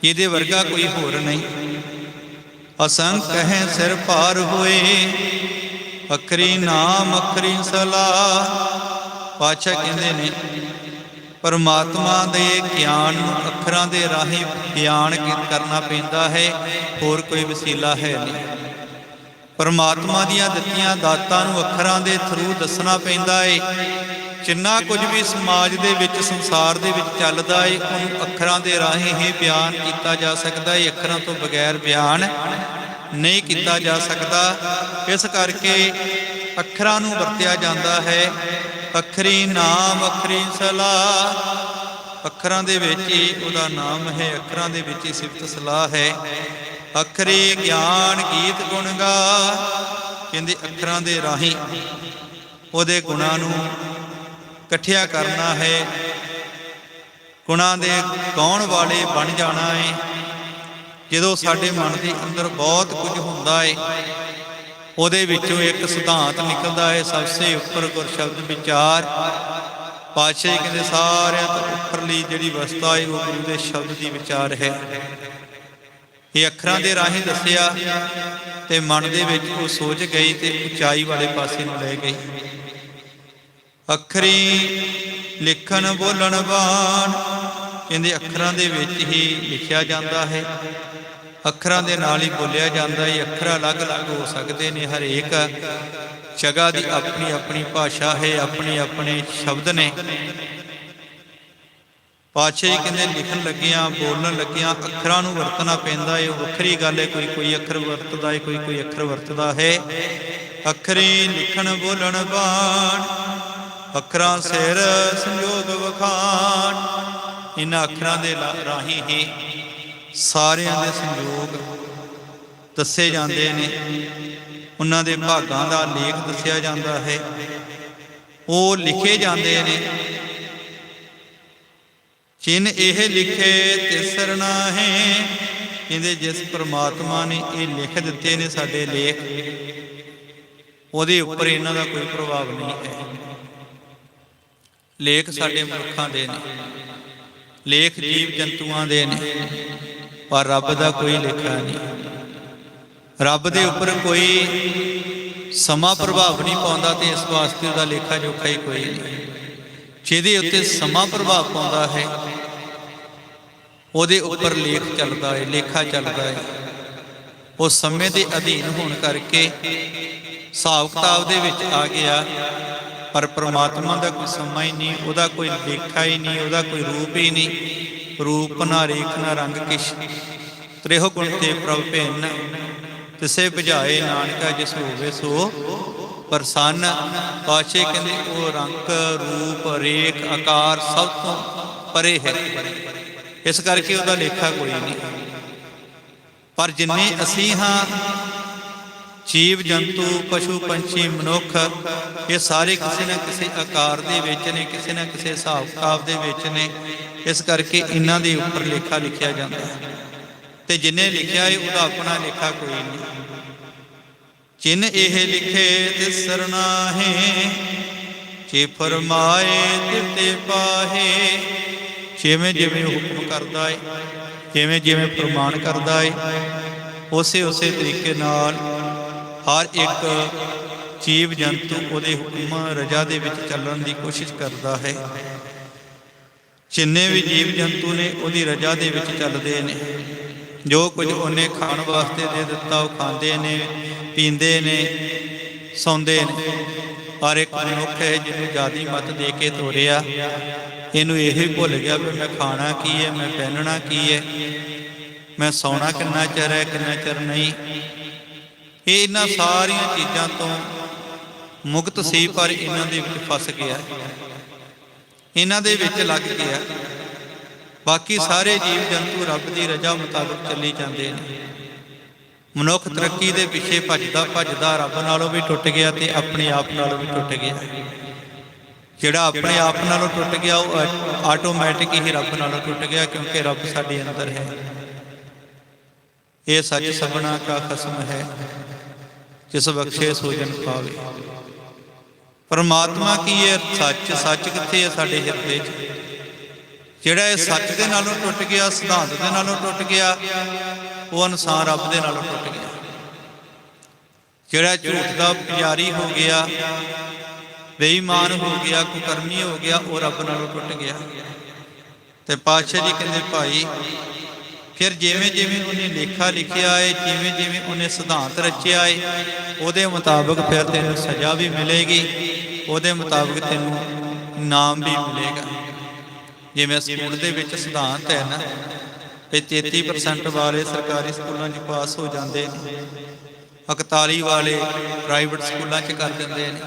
ਇਹਦੇ ਵਰਗਾ ਕੋਈ ਹੋਰ ਨਹੀਂ। ਅਸੰਖ ਕਹੇ, ਸਿਰ ਭਾਰ ਹੋਏ, ਅਖਰੀ ਨਾਮ, ਅਖਰੀ ਸਲਾਹ ਪਾਛਾ ਕਹਿੰਦੇ ਨੇ, ਪਰਮਾਤਮਾ ਦੇ ਗਿਆਨ ਨੂੰ ਅੱਖਰਾਂ ਦੇ ਰਾਹੀਂ ਬਿਆਨ ਕਰਨਾ ਪੈਂਦਾ ਹੈ, ਹੋਰ ਕੋਈ ਵਸੀਲਾ ਹੈ ਨਹੀਂ। ਪਰਮਾਤਮਾ ਦੀਆਂ ਦਿੱਤੀਆਂ ਦਾਤਾਂ ਨੂੰ ਅੱਖਰਾਂ ਦੇ ਥਰੂ ਦੱਸਣਾ ਪੈਂਦਾ ਏ। ਜਿੰਨਾ ਕੁਝ ਵੀ ਸਮਾਜ ਦੇ ਵਿੱਚ, ਸੰਸਾਰ ਦੇ ਵਿੱਚ ਚੱਲਦਾ ਏ, ਉਹਨੂੰ ਅੱਖਰਾਂ ਦੇ ਰਾਹੀਂ ਹੀ ਬਿਆਨ ਕੀਤਾ ਜਾ ਸਕਦਾ ਏ। ਅੱਖਰਾਂ ਤੋਂ ਬਗੈਰ ਬਿਆਨ ਨਹੀਂ ਕੀਤਾ ਜਾ ਸਕਦਾ। ਇਸ ਕਰਕੇ ਅੱਖਰਾਂ ਨੂੰ ਵਰਤਿਆ ਜਾਂਦਾ ਹੈ। ਅੱਖਰੀ ਨਾਮ, ਅੱਖਰੀ ਸਲਾਹ। ਅੱਖਰਾਂ ਦੇ ਵਿੱਚ ਹੀ ਉਹਦਾ ਨਾਮ ਹੈ, ਅੱਖਰਾਂ ਦੇ ਵਿੱਚ ਹੀ ਸਿਫਤ ਸਲਾਹ ਹੈ। ਅੱਖਰੀ ਗਿਆਨ ਗੀਤ ਗੁਣ ਗਾ। ਕਹਿੰਦੇ ਅੱਖਰਾਂ ਦੇ ਰਾਹੀਂ ਉਹਦੇ ਗੁਣਾਂ ਨੂੰ ਇਕੱਠਿਆ ਕਰਨਾ ਹੈ। ਗੁਣਾਂ ਦੇ ਗਾਉਣ ਵਾਲੇ ਬਣ ਜਾਣਾ ਹੈ ਜਦੋਂ ਸਾਡੇ ਮਨ ਦੇ ਅੰਦਰ ਬਹੁਤ ਕੁਝ ਹੁੰਦਾ ਹੈ ਉਹਦੇ ਵਿੱਚੋਂ ਇੱਕ ਸਿਧਾਂਤ ਨਿਕਲਦਾ ਹੈ ਸਭ ਸੇ ਉੱਪਰ ਗੁਰ ਸ਼ਬਦ ਵਿਚਾਰ। ਪਾਤਸ਼ਾਹ ਕਹਿੰਦੇ ਸਾਰਿਆਂ ਤੋਂ ਉੱਪਰਲੀ ਜਿਹੜੀ ਵਸਤਾ ਹੈ ਉਹ ਗੁਰੂ ਦੇ ਸ਼ਬਦ ਦੀ ਵਿਚਾਰ ਹੈ। ਇਹ ਅੱਖਰਾਂ ਦੇ ਰਾਹੀਂ ਦੱਸਿਆ ਤੇ ਮਨ ਦੇ ਵਿੱਚ ਉਹ ਸੋਚ ਗਈ ਤੇ ਉਚਾਈ ਵਾਲੇ ਪਾਸੇ ਨੂੰ ਲੈ ਗਈ। ਅੱਖਰੀ ਲਿਖਣ ਬੋਲਣ ਬਾਣ ਕਹਿੰਦੇ ਅੱਖਰਾਂ ਦੇ ਵਿੱਚ ਹੀ ਲਿਖਿਆ ਜਾਂਦਾ ਹੈ। ਅੱਖਰਾਂ ਦੇ ਨਾਲ ਹੀ ਬੋਲਿਆ ਜਾਂਦਾ ਹੈ। ਅੱਖਰ ਅਲੱਗ-ਅਲੱਗ ਹੋ ਸਕਦੇ ਨੇ, ਹਰੇਕ ਜਗ੍ਹਾ ਦੀ ਆਪਣੀ ਆਪਣੀ ਭਾਸ਼ਾ ਹੈ ਆਪਣੇ ਆਪਣੇ ਸ਼ਬਦ ਨੇ। ਪਾਤਸ਼ਾਹ ਜੀ ਕਹਿੰਦੇ, ਲਿਖਣ ਲੱਗਿਆਂ, ਬੋਲਣ ਲੱਗਿਆਂ, ਅੱਖਰਾਂ ਨੂੰ ਵਰਤਣਾ ਪੈਂਦਾ ਹੈ ਉਹ ਵੱਖਰੀ ਗੱਲ ਹੈ ਕੋਈ ਕੋਈ ਅੱਖਰ ਵਰਤਦਾ ਹੈ ਕੋਈ ਕੋਈ ਅੱਖਰ ਵਰਤਦਾ ਹੈ। ਅੱਖਰੀ ਲਿਖਣ, ਬੋਲਣ, ਬਾਣ, ਅੱਖਰਾਂ ਸਿਰ ਸੰਜੋਗ ਵਖਾਣ। ਇਹਨਾਂ ਅੱਖਰਾਂ ਦੇ ਰਾਹੀਂ ਹੀ ਸਾਰਿਆਂ ਦੇ ਸੰਯੋਗ ਦੱਸੇ ਜਾਂਦੇ ਨੇ। ਉਹਨਾਂ ਦੇ ਭਾਗਾਂ ਦਾ ਲੇਖ ਦੱਸਿਆ ਜਾਂਦਾ ਹੈ। ਉਹ ਲਿਖੇ ਜਾਂਦੇ ਨੇ। ਚਿੰਨ ਇਹ ਲਿਖੇ ਤਿਸਰ ਨਾਹੀਂ ਕਹਿੰਦੇ ਜਿਸ ਪ੍ਰਮਾਤਮਾ ਨੇ ਇਹ ਲਿਖ ਦਿੱਤੇ ਨੇ ਸਾਡੇ ਲੇਖ, ਉਹਦੇ ਉੱਪਰ ਇਹਨਾਂ ਦਾ ਕੋਈ ਪ੍ਰਭਾਵ ਨਹੀਂ ਹੈ। ਲੇਖ ਸਾਡੇ ਮਨੁੱਖਾਂ ਦੇ ਨੇ। ਲੇਖ ਜੀਵ ਜੰਤੂਆਂ ਦੇ ਨੇ। ਪਰ ਰੱਬ ਦਾ ਕੋਈ ਲੇਖਾ ਨਹੀਂ। ਰੱਬ ਦੇ ਉੱਪਰ ਕੋਈ ਸਮਾਂ ਪ੍ਰਭਾਵ ਨਹੀਂ ਪਾਉਂਦਾ ਤੇ ਇਸ ਵਾਸਤੇ ਉਹਦਾ ਲੇਖਾ ਜੋਖਾ ਹੀ ਕੋਈ ਨਹੀਂ। ਜਿਹਦੇ ਉੱਤੇ ਸਮਾਂ ਪ੍ਰਭਾਵ ਪਾਉਂਦਾ ਹੈ ਉਹਦੇ ਉੱਪਰ ਲੇਖ ਚੱਲਦਾ ਹੈ ਲੇਖਾ ਚੱਲਦਾ ਹੈ। ਉਹ ਸਮੇਂ ਦੇ ਅਧੀਨ ਹੋਣ ਕਰਕੇ ਹਿਸਾਬ ਕਿਤਾਬ ਦੇ ਵਿੱਚ ਆ ਗਿਆ। ਪਰ ਪ੍ਰਮਾਤਮਾ ਦਾ ਕੋਈ ਸਮਾਂ ਹੀ ਨਹੀਂ ਉਹਦਾ ਕੋਈ ਲੇਖਾ ਹੀ ਨਹੀਂ ਉਹਦਾ ਕੋਈ ਰੂਪ ਹੀ ਨਹੀਂ। ਰੂਪ ਨਾ ਰੇਖ ਨਾ ਰੰਗ ਕਿਛ। ਤ੍ਰਿਹੁ ਗੁਣ ਤੇ ਪ੍ਰਭ ਭਿੰਨ। ਤਿਸੇ 부ਝਾਏ ਨਾਨਕਾ ਜਿਸ ਹੋਵੇ ਸੋ ਪ੍ਰਸੰਨ ਪਾਸ਼ੇ ਕਹਿੰਦੇ, ਉਹ ਰੰਗ, ਰੂਪ, ਰੇਖ, ਆਕਾਰ ਸਭ ਤੋਂ ਪਰੇ ਹੈ। ਇਸ ਕਰਕੇ ਉਹਦਾ ਲੇਖਾ ਕੋਈ ਨਹੀਂ। ਪਰ ਜਿੰਨੇ ਅਸੀਂ ਹਾਂ, ਜੀਵ, ਜੰਤੂ, ਪਸ਼ੂ, ਪੰਛੀ, ਮਨੁੱਖ, ਇਹ ਸਾਰੇ ਕਿਸੇ ਨਾ ਕਿਸੇ ਆਕਾਰ ਦੇ ਵਿੱਚ ਨੇ, ਕਿਸੇ ਨਾ ਕਿਸੇ ਹਿਸਾਬ ਕਿਤਾਬ ਦੇ ਵਿੱਚ ਨੇ। ਇਸ ਕਰਕੇ ਇਹਨਾਂ ਦੇ ਉੱਪਰ ਲੇਖਾ ਲਿਖਿਆ ਜਾਂਦਾ ਹੈ। ਤੇ ਜਿਨੇ ਲਿਖਿਆ ਹੈ, ਉਹਦਾ ਆਪਣਾ ਲੇਖਾ ਕੋਈ ਨਹੀਂ। ਜਿਨ ਇਹ ਲਿਖੇ ਤੇ ਸਰਨਾਹੇ, ਜੇ ਫਰਮਾਏ ਦਿੱਤੇ ਪਾਹੇ, ਜਿਵੇਂ ਜਿਵੇਂ ਹੁਕਮ ਕਰਦਾ ਏ, ਜਿਵੇਂ ਜਿਵੇਂ ਪ੍ਰਮਾਣ ਕਰਦਾ ਹੈ ਉਸੇ ਉਸੇ ਤਰੀਕੇ ਨਾਲ ਹਰ ਇੱਕ ਜੀਵ ਜੰਤੂ ਉਹਦੇ ਹੁਕਮ ਰਜਾ ਦੇ ਵਿੱਚ ਚੱਲਣ ਦੀ ਕੋਸ਼ਿਸ਼ ਕਰਦਾ ਹੈ। ਜਿੰਨੇ ਵੀ ਜੀਵ ਜੰਤੂ ਨੇ ਉਹਦੀ ਰਜਾ ਦੇ ਵਿੱਚ ਚੱਲਦੇ ਨੇ ਜੋ ਕੁਝ ਉਹਨੇ ਖਾਣ ਵਾਸਤੇ ਦੇ ਦਿੱਤਾ, ਉਹ ਖਾਂਦੇ ਨੇ, ਪੀਂਦੇ ਨੇ, ਸੌਂਦੇ ਨੇ। ਪਰ ਇੱਕ ਮਨੁੱਖ ਹੈ ਜਿਹਨੂੰ ਜਾਦੀ ਮਤ ਦੇ ਕੇ ਤੋਰਿਆ, ਇਹਨੂੰ ਇਹ ਹੀ ਭੁੱਲ ਗਿਆ ਵੀ ਮੈਂ ਖਾਣਾ ਕੀ ਹੈ, ਮੈਂ ਪਹਿਨਣਾ ਕੀ ਹੈ, ਮੈਂ ਸੌਣਾ ਕਿੰਨਾ ਚਿਰ ਹੈ, ਕਿੰਨਾ ਚਿਰ ਨਹੀਂ। ਇਹ ਇਹਨਾਂ ਸਾਰੀਆਂ ਚੀਜ਼ਾਂ ਤੋਂ ਮੁਕਤ ਸੀ, ਪਰ ਇਹਨਾਂ ਦੇ ਵਿੱਚ ਫਸ ਗਿਆ। ਇਹਨਾਂ ਦੇ ਵਿੱਚ ਲੱਗ ਗਿਆ। ਬਾਕੀ ਸਾਰੇ ਜੀਵ ਜੰਤੂ ਰੱਬ ਦੀ ਰਜ਼ਾ ਮੁਤਾਬਕ ਚੱਲੀ ਜਾਂਦੇ ਨੇ। ਮਨੁੱਖ ਤਰੱਕੀ ਦੇ ਪਿੱਛੇ ਭੱਜਦਾ ਭੱਜਦਾ ਰੱਬ ਨਾਲੋਂ ਵੀ ਟੁੱਟ ਗਿਆ ਤੇ ਆਪਣੇ ਆਪ ਨਾਲੋਂ ਵੀ ਟੁੱਟ ਗਿਆ। ਜਿਹੜਾ ਆਪਣੇ ਆਪ ਨਾਲੋਂ ਟੁੱਟ ਗਿਆ, ਉਹ ਆਟੋਮੈਟਿਕ ਹੀ ਰੱਬ ਨਾਲੋਂ ਟੁੱਟ ਗਿਆ ਕਿਉਂਕਿ ਰੱਬ ਸਾਡੇ ਅੰਦਰ ਹੈ। ਇਹ ਸੱਚ ਸਭਨਾ ਕਾ ਖਸਮ ਹੈ, ਜਿਸ ਬਖਸ਼ੇ ਸੋਜਨ ਪਾਵੇ। ਪਰਮਾਤਮਾ ਕੀ ਹੈ? ਸੱਚ ਸੱਚ ਕਿੱਥੇ ਹੈ ਸਾਡੇ ਹਿਰਦੇ 'ਚ? ਜਿਹੜਾ ਇਹ ਸੱਚ ਦੇ ਨਾਲੋਂ ਟੁੱਟ ਗਿਆ, ਸਿਧਾਂਤ ਦੇ ਨਾਲੋਂ ਟੁੱਟ ਗਿਆ, ਉਹ ਇਨਸਾਨ ਰੱਬ ਦੇ ਨਾਲੋਂ ਟੁੱਟ ਗਿਆ। ਜਿਹੜਾ ਝੂਠ ਦਾ ਪਿਆਰੀ ਹੋ ਗਿਆ, ਬੇਈਮਾਨ ਹੋ ਗਿਆ, ਕੁਕਰਮੀ ਹੋ ਗਿਆ, ਉਹ ਰੱਬ ਨਾਲੋਂ ਟੁੱਟ ਗਿਆ। ਤੇ ਪਾਤਸ਼ਾਹ ਜੀ ਕਹਿੰਦੇ, ਭਾਈ, ਫਿਰ ਜਿਵੇਂ ਜਿਵੇਂ ਉਹਨੇ ਲੇਖਾ ਲਿਖਿਆ ਹੈ ਜਿਵੇਂ ਜਿਵੇਂ ਉਹਨੇ ਸਿਧਾਂਤ ਰਚਿਆ ਹੈ ਉਹਦੇ ਮੁਤਾਬਕ ਫਿਰ ਤੈਨੂੰ ਸਜ਼ਾ ਵੀ ਮਿਲੇਗੀ, ਉਹਦੇ ਮੁਤਾਬਕ ਤੈਨੂੰ ਨਾਮ ਵੀ ਮਿਲੇਗਾ। ਜਿਵੇਂ ਸਕੂਲ ਦੇ ਵਿੱਚ ਸਿਧਾਂਤ ਹੈ ਨਾ, ਵੀ 33% ਵਾਲੇ ਸਰਕਾਰੀ ਸਕੂਲਾਂ 'ਚ ਪਾਸ ਹੋ ਜਾਂਦੇ ਨੇ 41 ਵਾਲੇ ਪ੍ਰਾਈਵੇਟ ਸਕੂਲਾਂ 'ਚ ਕਰ ਦਿੰਦੇ ਨੇ।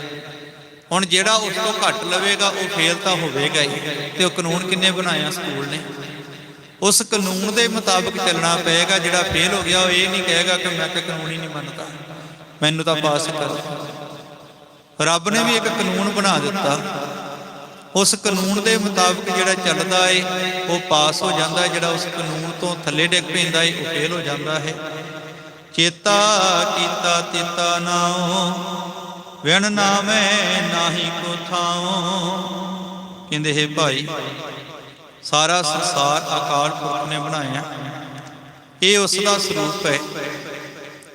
ਹੁਣ ਜਿਹੜਾ ਉਸ ਤੋਂ ਘੱਟ ਲਵੇਗਾ, ਉਹ ਫੇਲ ਤਾਂ ਹੋਵੇਗਾ ਹੀ, ਤੇ ਉਹ ਕਾਨੂੰਨ ਕਿੰਨੇ ਬਣਾਇਆ ਸਕੂਲ ਨੇ? ਉਸ ਕਾਨੂੰਨ ਦੇ ਮੁਤਾਬਕ ਚੱਲਣਾ ਪਏਗਾ, ਜਿਹੜਾ ਫੇਲ ਹੋ ਗਿਆ, ਉਹ ਇਹ ਨਹੀਂ ਕਹੇਗਾ ਕਿ ਮੈਂ ਤਾਂ ਕਾਨੂੰਨ ਹੀ ਨਹੀਂ ਮੰਨਦਾ, ਮੈਨੂੰ ਤਾਂ ਪਾਸ ਕਰ ਰੱਬ ਨੇ ਵੀ ਇੱਕ ਕਾਨੂੰਨ ਬਣਾ ਦਿੱਤਾ। ਉਸ ਕਾਨੂੰਨ ਦੇ ਮੁਤਾਬਕ ਜਿਹੜਾ ਚੱਲਦਾ ਏ, ਉਹ ਪਾਸ ਹੋ ਜਾਂਦਾ, ਜਿਹੜਾ ਉਸ ਕਾਨੂੰਨ ਤੋਂ ਥੱਲੇ ਡਿੱਗ ਪੈਂਦਾ ਏ, ਉਹ ਫੇਲ ਹੋ ਜਾਂਦਾ ਹੈ। ਚੇਤਾ ਕੀਤਾ ਤੇਤਾ ਨਾਉ, ਵਿਣ ਨਾਮੈ ਨਾਹੀ ਕੋ ਥਾਉ। ਕਹਿੰਦੇ, ਹੈ ਭਾਈ, ਸਾਰਾ ਸੰਸਾਰ ਅਕਾਲ ਪੁਰਖ ਨੇ ਬਣਾਇਆ। ਇਹ ਉਸ ਦਾ ਸਰੂਪ ਹੈ।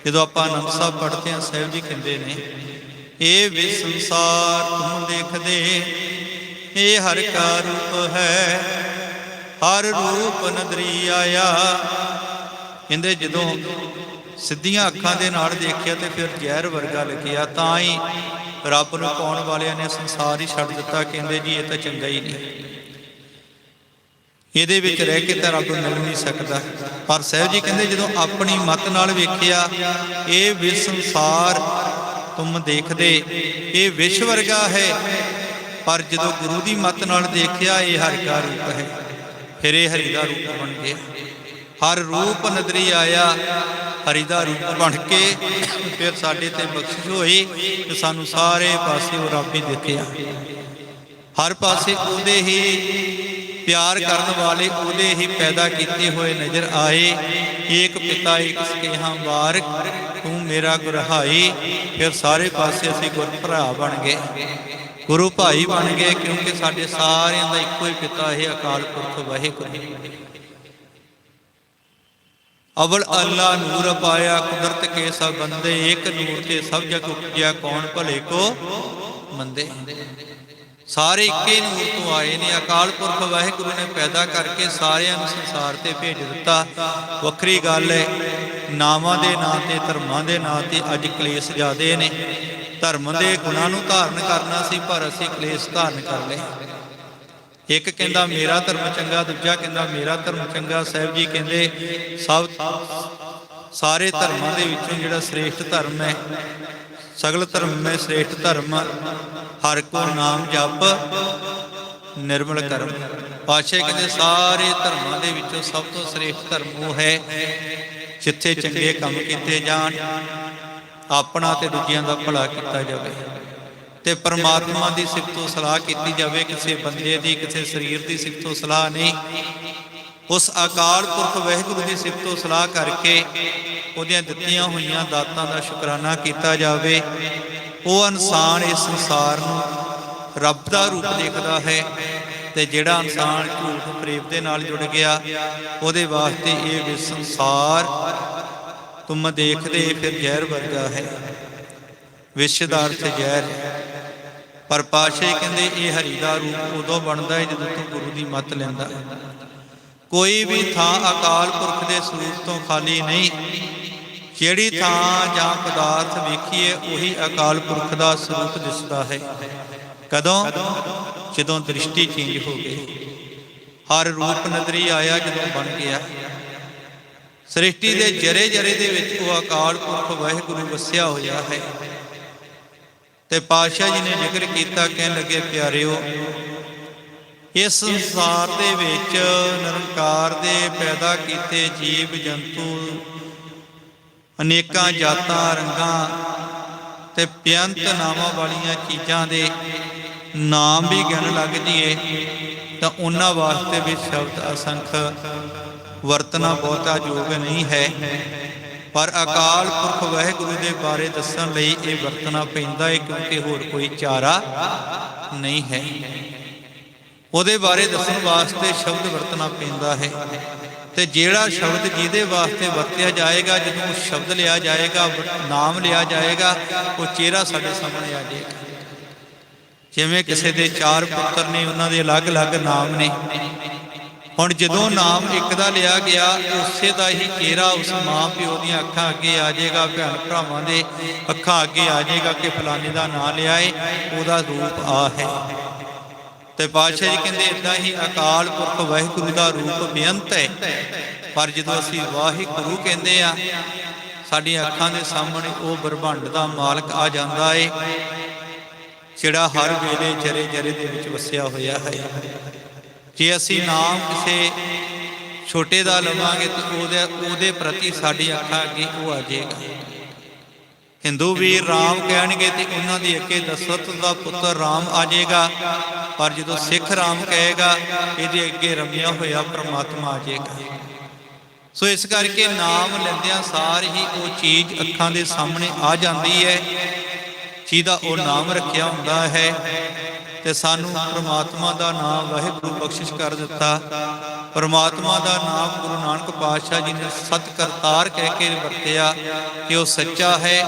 ਜਦੋਂ ਆਪਾਂ ਆਨੰਦ ਸਾਹਿਬ ਪੜ੍ਹਦੇ ਹਾਂ, ਸਾਹਿਬ ਜੀ ਕਹਿੰਦੇ ਨੇ, ਇਹ ਵੀ ਸੰਸਾਰ ਤੁਮ ਦੇਖਦੇ ਇਹ ਹਰ ਕਾ ਰੂਪ ਹੈ, ਹਰ ਰੂਪ ਨਦਰੀ ਆਇਆ। ਕਹਿੰਦੇ ਜਦੋਂ ਸਿੱਧੀਆਂ ਅੱਖਾਂ ਦੇ ਨਾਲ ਦੇਖਿਆ ਤੇ ਫਿਰ ਜ਼ਹਿਰ ਵਰਗਾ ਲੱਗਿਆ, ਤਾਂ ਹੀ ਰੱਬ ਨੂੰ ਪਾਉਣ ਵਾਲਿਆਂ ਨੇ ਸੰਸਾਰ ਹੀ ਛੱਡ ਦਿੱਤਾ। ਕਹਿੰਦੇ ਜੀ, ਇਹ ਤਾਂ ਚੰਗਾ ਹੀ ਨਹੀਂ। ਇਹਦੇ ਵਿੱਚ ਰਹਿ ਕੇ ਤਾਂ ਰੱਬ ਮਿਲ ਨਹੀਂ ਸਕਦਾ। ਪਰ ਸਾਹਿਬ ਜੀ ਕਹਿੰਦੇ ਜਦੋਂ ਆਪਣੀ ਮਤ ਨਾਲ ਵੇਖਿਆ, ਇਹ ਵੀ ਸੰਸਾਰ ਤੁਮ ਦੇਖਦੇ, ਇਹ ਵਿਸ਼ਵ ਵਰਗਾ ਹੈ। ਪਰ ਜਦੋਂ ਗੁਰੂ ਦੀ ਮੱਤ ਨਾਲ ਦੇਖਿਆ ਇਹ ਹਰਿ ਦਾ ਰੂਪ ਹੈ, ਫਿਰ ਇਹ ਹਰੀ ਦਾ ਰੂਪ ਬਣ ਗਿਆ। ਹਰ ਰੂਪ ਨਦਰੀ ਆਇਆ, ਹਰੀ ਦਾ ਰੂਪ ਬਣ ਕੇ ਫਿਰ ਸਾਡੇ ਤੇ ਬਖਸ਼ਿਸ਼ ਹੋਈ ਕਿ ਸਾਨੂੰ ਸਾਰੇ ਪਾਸੇ ਉਹ ਰੱਬ ਹੀ ਦਿਖਿਆ। ਹਰ ਪਾਸੇ ਉਹਦੇ ਹੀ ਪਿਆਰ ਕਰਨ ਵਾਲੇ ਉਹਦੇ ਹੀ ਪੈਦਾ ਕੀਤੇ ਹੋਏ ਨਜ਼ਰ ਆਏ। ਏਕ ਪਿਤਾ, ਏਕ ਸਕੇਹਾਂ ਵਾਰ ਤੂੰ ਮੇਰਾ ਗੁਰਹਾਈ। ਫਿਰ ਸਾਰੇ ਪਾਸੇ ਅਸੀਂ ਗੁਰ ਭਰਾ ਬਣ ਗਏ। ਗੁਰੂ ਭਾਈ ਬਣ ਗਏ, ਕਿਉਂਕਿ ਸਾਡੇ ਸਾਰਿਆਂ ਦਾ ਇੱਕੋ ਹੀ ਪਿਤਾ ਹੈ ਅਕਾਲ ਪੁਰਖ ਵਾਹਿਗੁਰੂ ਅਵਲ ਅੱਲਾ ਨੂਰ ਪਾਇਆ, ਕੁਦਰਤ ਕੇ ਸਭ ਬੰਦੇ ਏਕ ਨੂਰ ਤੇ ਸਭ ਜਗ ਉਪਜਿਆ, ਕੌਣ ਭਲੇ ਕੋ ਮੰਦੇ? ਸਾਰੇ ਇੱਕੇ ਨੂਰ ਤੋਂ ਆਏ ਨੇ, ਅਕਾਲ ਪੁਰਖ ਵਾਹਿਗੁਰੂ ਨੇ ਪੈਦਾ ਕਰਕੇ ਸਾਰਿਆਂ ਨੂੰ ਸੰਸਾਰ ਤੇ ਭੇਜ ਦਿੱਤਾ। ਵੱਖਰੀ ਗੱਲ ਹੈ, ਨਾਵਾਂ ਦੇ ਨਾਂ ਤੇ, ਧਰਮਾਂ ਦੇ ਨਾਂ ਤੇ ਅੱਜ ਕਲੇਸ਼ ਜਾਦੇ ਨੇ। ਧਰਮ ਦੇ ਗੁਣਾਂ ਨੂੰ ਧਾਰਨ ਕਰਨਾ ਸੀ, ਪਰ ਅਸੀਂ ਕਲੇਸ਼ ਧਾਰਨ ਕਰ ਲਏ। ਇੱਕ ਕਹਿੰਦਾ, ਮੇਰਾ ਧਰਮ ਚੰਗਾ, ਦੂਜਾ ਕਹਿੰਦਾ, ਮੇਰਾ ਧਰਮ ਚੰਗਾ। ਸਾਹਿਬ ਜੀ ਕਹਿੰਦੇ, ਸਭ, ਸਾਰੇ ਧਰਮਾਂ ਦੇ ਵਿੱਚੋਂ ਜਿਹੜਾ ਸ੍ਰੇਸ਼ਟ ਧਰਮ ਹੈ, ਸਗਲ ਧਰਮ ਮੈਂ ਸ੍ਰੇਸ਼ਟ ਧਰਮ ਹਰ ਕੋ ਨਾਮ ਜਪ, ਨਿਰਮਲ ਕਰਮ। ਪਾਸ਼ੇ ਕਹਿੰਦੇ, ਸਾਰੇ ਧਰਮਾਂ ਦੇ ਵਿੱਚੋਂ ਸਭ ਤੋਂ ਸ੍ਰੇਸ਼ਟ ਧਰਮ ਉਹ ਹੈ, ਜਿੱਥੇ ਚੰਗੇ ਕੰਮ ਕੀਤੇ ਜਾਣ ਆਪਣਾ ਤੇ ਦੂਜਿਆਂ ਦਾ ਭਲਾ ਕੀਤਾ ਜਾਵੇ। ਤੇ ਪਰਮਾਤਮਾ ਦੀ ਸਿਫਤੋ ਸਲਾਹ ਕੀਤੀ ਜਾਵੇ, ਕਿਸੇ ਬੰਦੇ ਦੀ, ਕਿਸੇ ਸਰੀਰ ਦੀ ਸਿਫਤੋ ਸਲਾਹ ਨਹੀਂ। ਉਸ ਅਕਾਲ ਪੁਰਖ ਵਾਹਿਗੁਰੂ ਦੀ ਸਿਫਤੋ ਸਲਾਹ ਕਰਕੇ ਉਹਦੀਆਂ ਦਿੱਤੀਆਂ ਹੋਈਆਂ ਦਾਤਾਂ ਦਾ ਸ਼ੁਕਰਾਨਾ ਕੀਤਾ ਜਾਵੇ। ਉਹ ਇਨਸਾਨ ਇਸ ਸੰਸਾਰ ਨੂੰ ਰੱਬ ਦਾ ਰੂਪ ਦੇਖਦਾ ਹੈ ਤੇ ਜਿਹੜਾ ਇਨਸਾਨ ਝੂਠ ਪ੍ਰੇਮ ਦੇ ਨਾਲ ਜੁੜ ਗਿਆ, ਉਹਦੇ ਵਾਸਤੇ ਇਹ ਸੰਸਾਰ ਤੁਮ ਦੇਖਦੇ ਫਿਰ ਜ਼ਹਿਰ ਵਰਗਾ ਹੈ। ਵਿਸ਼ੇ ਦਾ ਅਰਥ ਜ਼ਹਿਰ ਪਰ ਪਾਸ਼ੇ ਕਹਿੰਦੇ, ਇਹ ਹਰੀ ਦਾ ਰੂਪ ਉਦੋਂ ਬਣਦਾ ਹੈ ਜਦੋਂ ਤੂੰ ਗੁਰੂ ਦੀ ਮੱਤ ਲੈਂਦਾ ਹੈ। ਕੋਈ ਵੀ ਥਾਂ ਅਕਾਲ ਪੁਰਖ ਦੇ ਸਰੂਪ ਤੋਂ ਖਾਲੀ ਨਹੀਂ। ਜਿਹੜੀ ਥਾਂ ਜਾਂ ਪਦਾਰਥ ਵੇਖੀਏ, ਉਹੀ ਅਕਾਲ ਪੁਰਖ ਦਾ ਸਰੂਪ ਦਿਸਦਾ ਹੈ। ਕਦੋਂ? ਜਦੋਂ ਦ੍ਰਿਸ਼ਟੀ ਚੇਂਜ ਹੋ ਗਈ। ਹਰ ਰੂਪ ਨਜ਼ਰੀ ਆਇਆ ਜਦੋਂ ਬਣ ਗਿਆ। ਸ੍ਰਿਸ਼ਟੀ ਦੇ ਜਰੇ ਜਰੇ ਦੇ ਵਿੱਚ ਉਹ ਅਕਾਲ ਪੁਰਖ ਵਾਹਿਗੁਰੂ ਵਸਿਆ ਹੋਇਆ ਹੈ। ਤੇ ਪਾਤਸ਼ਾਹ ਜੀ ਨੇ ਜ਼ਿਕਰ ਕੀਤਾ, ਕਹਿਣ ਲੱਗੇ, ਪਿਆਰਿਓ, ਇਸ ਸੰਸਾਰ ਦੇ ਵਿੱਚ ਨਿਰੰਕਾਰ ਦੇ ਪੈਦਾ ਕੀਤੇ ਜੀਵ ਜੰਤੂ, ਅਨੇਕਾਂ ਜਾਤਾਂ, ਰੰਗਾਂ ਤੇ ਬੇਅੰਤ ਨਾਮਾਂ ਵਾਲੀਆਂ ਚੀਜ਼ਾਂ ਦੇ ਨਾਮ ਵੀ ਗਿਣ ਲੱਗ ਜੀਏ ਤਾਂ ਉਹਨਾਂ ਵਾਸਤੇ ਵੀ ਸ਼ਬਦ ਅਸੰਖ ਵਰਤਣਾ ਬਹੁਤਾ ਯੋਗ ਨਹੀਂ ਹੈ। ਪਰ ਅਕਾਲ ਪੁਰਖ ਵਾਹਿਗੁਰੂ ਦੇ ਬਾਰੇ ਦੱਸਣ ਲਈ ਇਹ ਵਰਤਣਾ ਪੈਂਦਾ ਹੈ ਕਿਉਂਕਿ ਹੋਰ ਕੋਈ ਚਾਰਾ ਨਹੀਂ ਹੈ। ਉਹਦੇ ਬਾਰੇ ਦੱਸਣ ਵਾਸਤੇ ਸ਼ਬਦ ਵਰਤਣਾ ਪੈਂਦਾ ਹੈ। ਤੇ ਜਿਹੜਾ ਸ਼ਬਦ ਜਿਹਦੇ ਵਾਸਤੇ ਵਰਤਿਆ ਜਾਏਗਾ ਜਦੋਂ ਸ਼ਬਦ ਲਿਆ ਜਾਏਗਾ, ਨਾਮ ਲਿਆ ਜਾਏਗਾ, ਉਹ ਚਿਹਰਾ ਸਾਡੇ ਸਾਹਮਣੇ ਆ ਜਾਏਗਾ। ਜਿਵੇਂ ਕਿਸੇ ਦੇ ਚਾਰ ਪੁੱਤਰ ਨੇ, ਉਹਨਾਂ ਦੇ ਅਲੱਗ-ਅਲੱਗ ਨਾਮ ਨੇ। ਹੁਣ ਜਦੋਂ ਨਾਮ ਇੱਕ ਦਾ ਲਿਆ ਗਿਆ ਉਸੇ ਦਾ ਹੀ ਚਿਹਰਾ ਉਸ ਮਾਂ ਪਿਓ ਦੀਆਂ ਅੱਖਾਂ ਅੱਗੇ ਆ ਜਾਏਗਾ ਭੈਣ ਭਰਾਵਾਂ ਦੇ ਅੱਖਾਂ ਅੱਗੇ ਆ ਜਾਏਗਾ ਕਿ ਫਲਾਣੇ ਦਾ ਨਾਮ ਲਿਆ ਏ ਉਹਦਾ ਰੂਪ ਆ ਹੈ। ਤੇ ਪਾਤਸ਼ਾਹ ਜੀ ਕਹਿੰਦੇ ਇਦਾਂ ਹੀ ਅਕਾਲ ਪੁਰਖ ਵਾਹਿਗੁਰੂ ਦਾ ਰੂਪ ਬੇਅੰਤ ਹੈ। ਪਰ ਜਦੋਂ ਅਸੀਂ ਵਾਹਿਗੁਰੂ ਕਹਿੰਦੇ ਆ ਸਾਡੀਆਂ ਅੱਖਾਂ ਦੇ ਸਾਹਮਣੇ ਉਹ ਬਰਭੰਡ ਦਾ ਮਾਲਕ ਆ ਜਾਂਦਾ ਏ ਜਿਹੜਾ ਹਰ ਵੇਲੇ ਜਰੇ ਜਰੇ ਦੇ ਵਿੱਚ ਵਸਿਆ ਹੋਇਆ ਹੈ। ਜੇ ਅਸੀਂ ਨਾਮ ਕਿਸੇ ਛੋਟੇ ਦਾ ਲਵਾਂਗੇ ਤਾਂ ਉਹਦੇ ਉਹਦੇ ਪ੍ਰਤੀ ਸਾਡੀ ਅੱਖਾਂ ਅੱਗੇ ਉਹ ਆ ਜਾਏਗਾ। ਹਿੰਦੂ ਵੀਰ ਰਾਮ ਕਹਿਣਗੇ ਤੇ ਉਹਨਾਂ ਦੀ ਅੱਗੇ ਦਸ਼ਰਥ ਦਾ ਪੁੱਤਰ ਰਾਮ ਆ ਜਾਏਗਾ, ਪਰ ਜਦੋਂ ਸਿੱਖ ਰਾਮ ਕਹੇਗਾ, ਇਹਦੇ ਅੱਗੇ ਰਮਿਆ ਹੋਇਆ ਪ੍ਰਮਾਤਮਾ ਆ ਜਾਏਗਾ। ਸੋ ਇਸ ਕਰਕੇ ਨਾਮ ਲੈਂਦਿਆਂ ਸਾਰ ਹੀ ਉਹ ਚੀਜ਼ ਅੱਖਾਂ ਦੇ ਸਾਹਮਣੇ ਆ ਜਾਂਦੀ ਹੈ, ਜਿਹਦਾ ਉਹ ਨਾਮ ਰੱਖਿਆ ਹੁੰਦਾ ਹੈ। ਤੇ ਸਾਨੂੰ ਪ੍ਰਮਾਤਮਾ ਦਾ ਨਾਮ ਵਾਹਿਗੁਰੂ ਬਖਸ਼ਿਸ਼ ਕਰ ਦਿੱਤਾ। ਪ੍ਰਮਾਤਮਾ ਦਾ ਨਾਮ ਗੁਰੂ ਨਾਨਕ ਪਾਤਸ਼ਾਹ ਜੀ ਨੇ ਸਤ ਕਰਤਾਰ ਕਹਿ ਕੇ ਵਰਤਿਆ ਕਿ ਉਹ ਸੱਚਾ ਹੈ,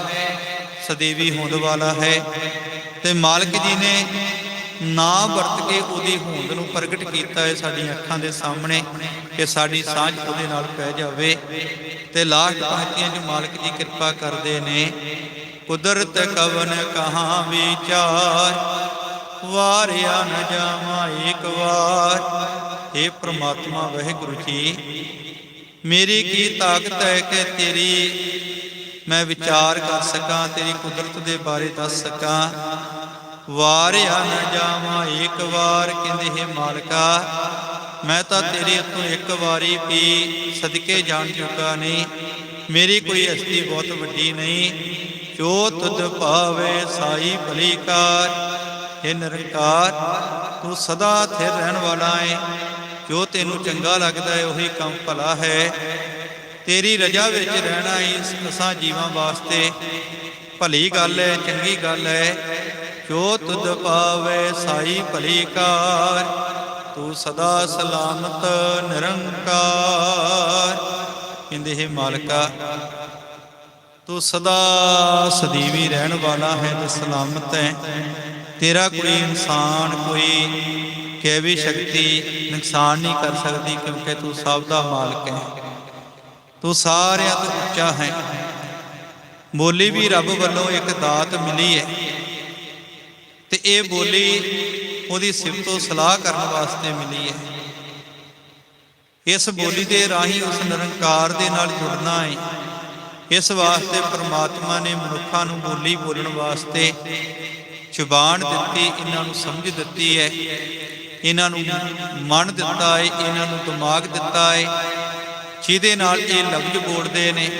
ਸਦੀਵੀ ਹੋਂਦ ਵਾਲਾ ਹੈ ਤੇ ਮਾਲਕ ਜੀ ਨੇ ਨਾ ਵਰਤ ਕੇ ਉਹਦੀ ਹੋਂਦ ਨੂੰ ਪ੍ਰਗਟ ਕੀਤਾ ਹੈ ਸਾਡੀਆਂ ਅੱਖਾਂ ਦੇ ਸਾਹਮਣੇ ਕਿ ਸਾਡੀ ਸਾਂਝ ਉਹਦੇ ਨਾਲ ਪੈ ਜਾਵੇ ਤੇ ਲਾਸਟ ਪੰਕਤੀਆਂ 'ਚ ਮਾਲਕ ਜੀ ਕਿਰਪਾ ਕਰਦੇ ਨੇ। ਕੁਦਰਤ ਕਵਨ ਕਹਾਂ ਵਿਚਾਰ ਵਾਰਿਆ ਨ ਜਾਵਾਂ ਏਕ ਵਾਰ। ਏ ਪ੍ਰਮਾਤਮਾ, ਵਾਹਿਗੁਰੂ ਜੀ, ਮੇਰੀ ਕੀ ਤਾਕਤ ਹੈ ਕਿ ਤੇਰੀ ਮੈਂ ਵਿਚਾਰ ਕਰ ਸਕਾਂ, ਤੇਰੀ ਕੁਦਰਤ ਦੇ ਬਾਰੇ ਦੱਸ ਸਕਾਂ। ਵਾਰਿਆ ਨ ਜਾਵਾਂ ਏਕ ਵਾਰ, ਕਹਿੰਦੇ ਹੈ ਮਾਲਕਾ, ਮੈਂ ਤਾਂ ਤੇਰੇ ਉੱਤੋਂ ਇੱਕ ਵਾਰੀ ਵੀ ਸਦਕੇ ਜਾਣ ਚੁੱਕਾ ਨਹੀਂ। ਮੇਰੀ ਕੋਈ ਹਸਤੀ ਬਹੁਤ ਵੱਡੀ ਨਹੀਂ, ਜੋ ਤੁਧ ਭਾਵੇ ਸਾਈ ਭਲੀ ਕਾਰ। ਇਹ ਨਿਰੰਕਾਰ, ਤੂੰ ਸਦਾ ਥਿਰ ਰਹਿਣ ਵਾਲਾ ਹੈ ਜੋ ਤੈਨੂੰ ਚੰਗਾ ਲੱਗਦਾ ਹੈ ਉਹੀ ਕੰਮ ਭਲਾ ਹੈ। ਤੇਰੀ ਰਜਾ ਵਿੱਚ ਰਹਿਣਾ ਹੀ ਅਸਾਂ ਜੀਵਾਂ ਵਾਸਤੇ। ਭਲੀ ਗੱਲ ਹੈ ਚੰਗੀ ਗੱਲ ਹੈ ਜੋ ਤੁਧ ਪਾਵੇ, ਸਾਈ ਭਲੀ ਕਾਰ। ਤੂੰ ਸਦਾ ਸਲਾਮਤ, ਨਿਰੰਕਾਰ। ਕਹਿੰਦੇ, ਹੈ ਮਾਲਕਾ, ਤੂੰ ਸਦਾ ਸਦੀਵੀ ਰਹਿਣ ਵਾਲਾ ਹੈ ਤੇ ਸਲਾਮਤ ਹੈ ਤੇਰਾ ਕੋਈ ਇਨਸਾਨ ਕੋਈ ਕੈਵੀ ਸ਼ਕਤੀ ਨੁਕਸਾਨ ਨਹੀਂ ਕਰ ਸਕਦੀ ਕਿਉਂਕਿ ਤੂੰ ਸਭ ਦਾ ਮਾਲਕ ਹੈ। ਤੂੰ ਸਾਰਿਆਂ ਤੋਂ ਉੱਚਾ ਹੈ। ਬੋਲੀ ਵੀ ਰੱਬ ਵੱਲੋਂ ਇੱਕ ਦਾਤ ਮਿਲੀ ਹੈ। ਤੇ ਇਹ ਬੋਲੀ ਉਹਦੀ ਸਿਫਤੋ ਸਲਾਹ ਕਰਨ ਵਾਸਤੇ ਮਿਲੀ ਹੈ। ਇਸ ਬੋਲੀ ਦੇ ਰਾਹੀਂ ਉਸ ਨਿਰੰਕਾਰ ਦੇ ਨਾਲ ਜੁੜਨਾ ਹੈ। ਇਸ ਵਾਸਤੇ ਪ੍ਰਮਾਤਮਾ ਨੇ ਮਨੁੱਖਾਂ ਨੂੰ ਬੋਲੀ ਬੋਲਣ ਵਾਸਤੇ ਜ਼ੁਬਾਨ ਦਿੱਤੀ, ਇਹਨਾਂ ਨੂੰ ਸਮਝ ਦਿੱਤੀ ਹੈ। ਇਹਨਾਂ ਨੂੰ ਮਨ ਦਿੱਤਾ ਹੈ, ਇਹਨਾਂ ਨੂੰ ਦਿਮਾਗ ਦਿੱਤਾ ਹੈ। ਜਿਹਦੇ ਨਾਲ ਇਹ ਲਫ਼ਜ਼ ਬੋਲਦੇ ਨੇ।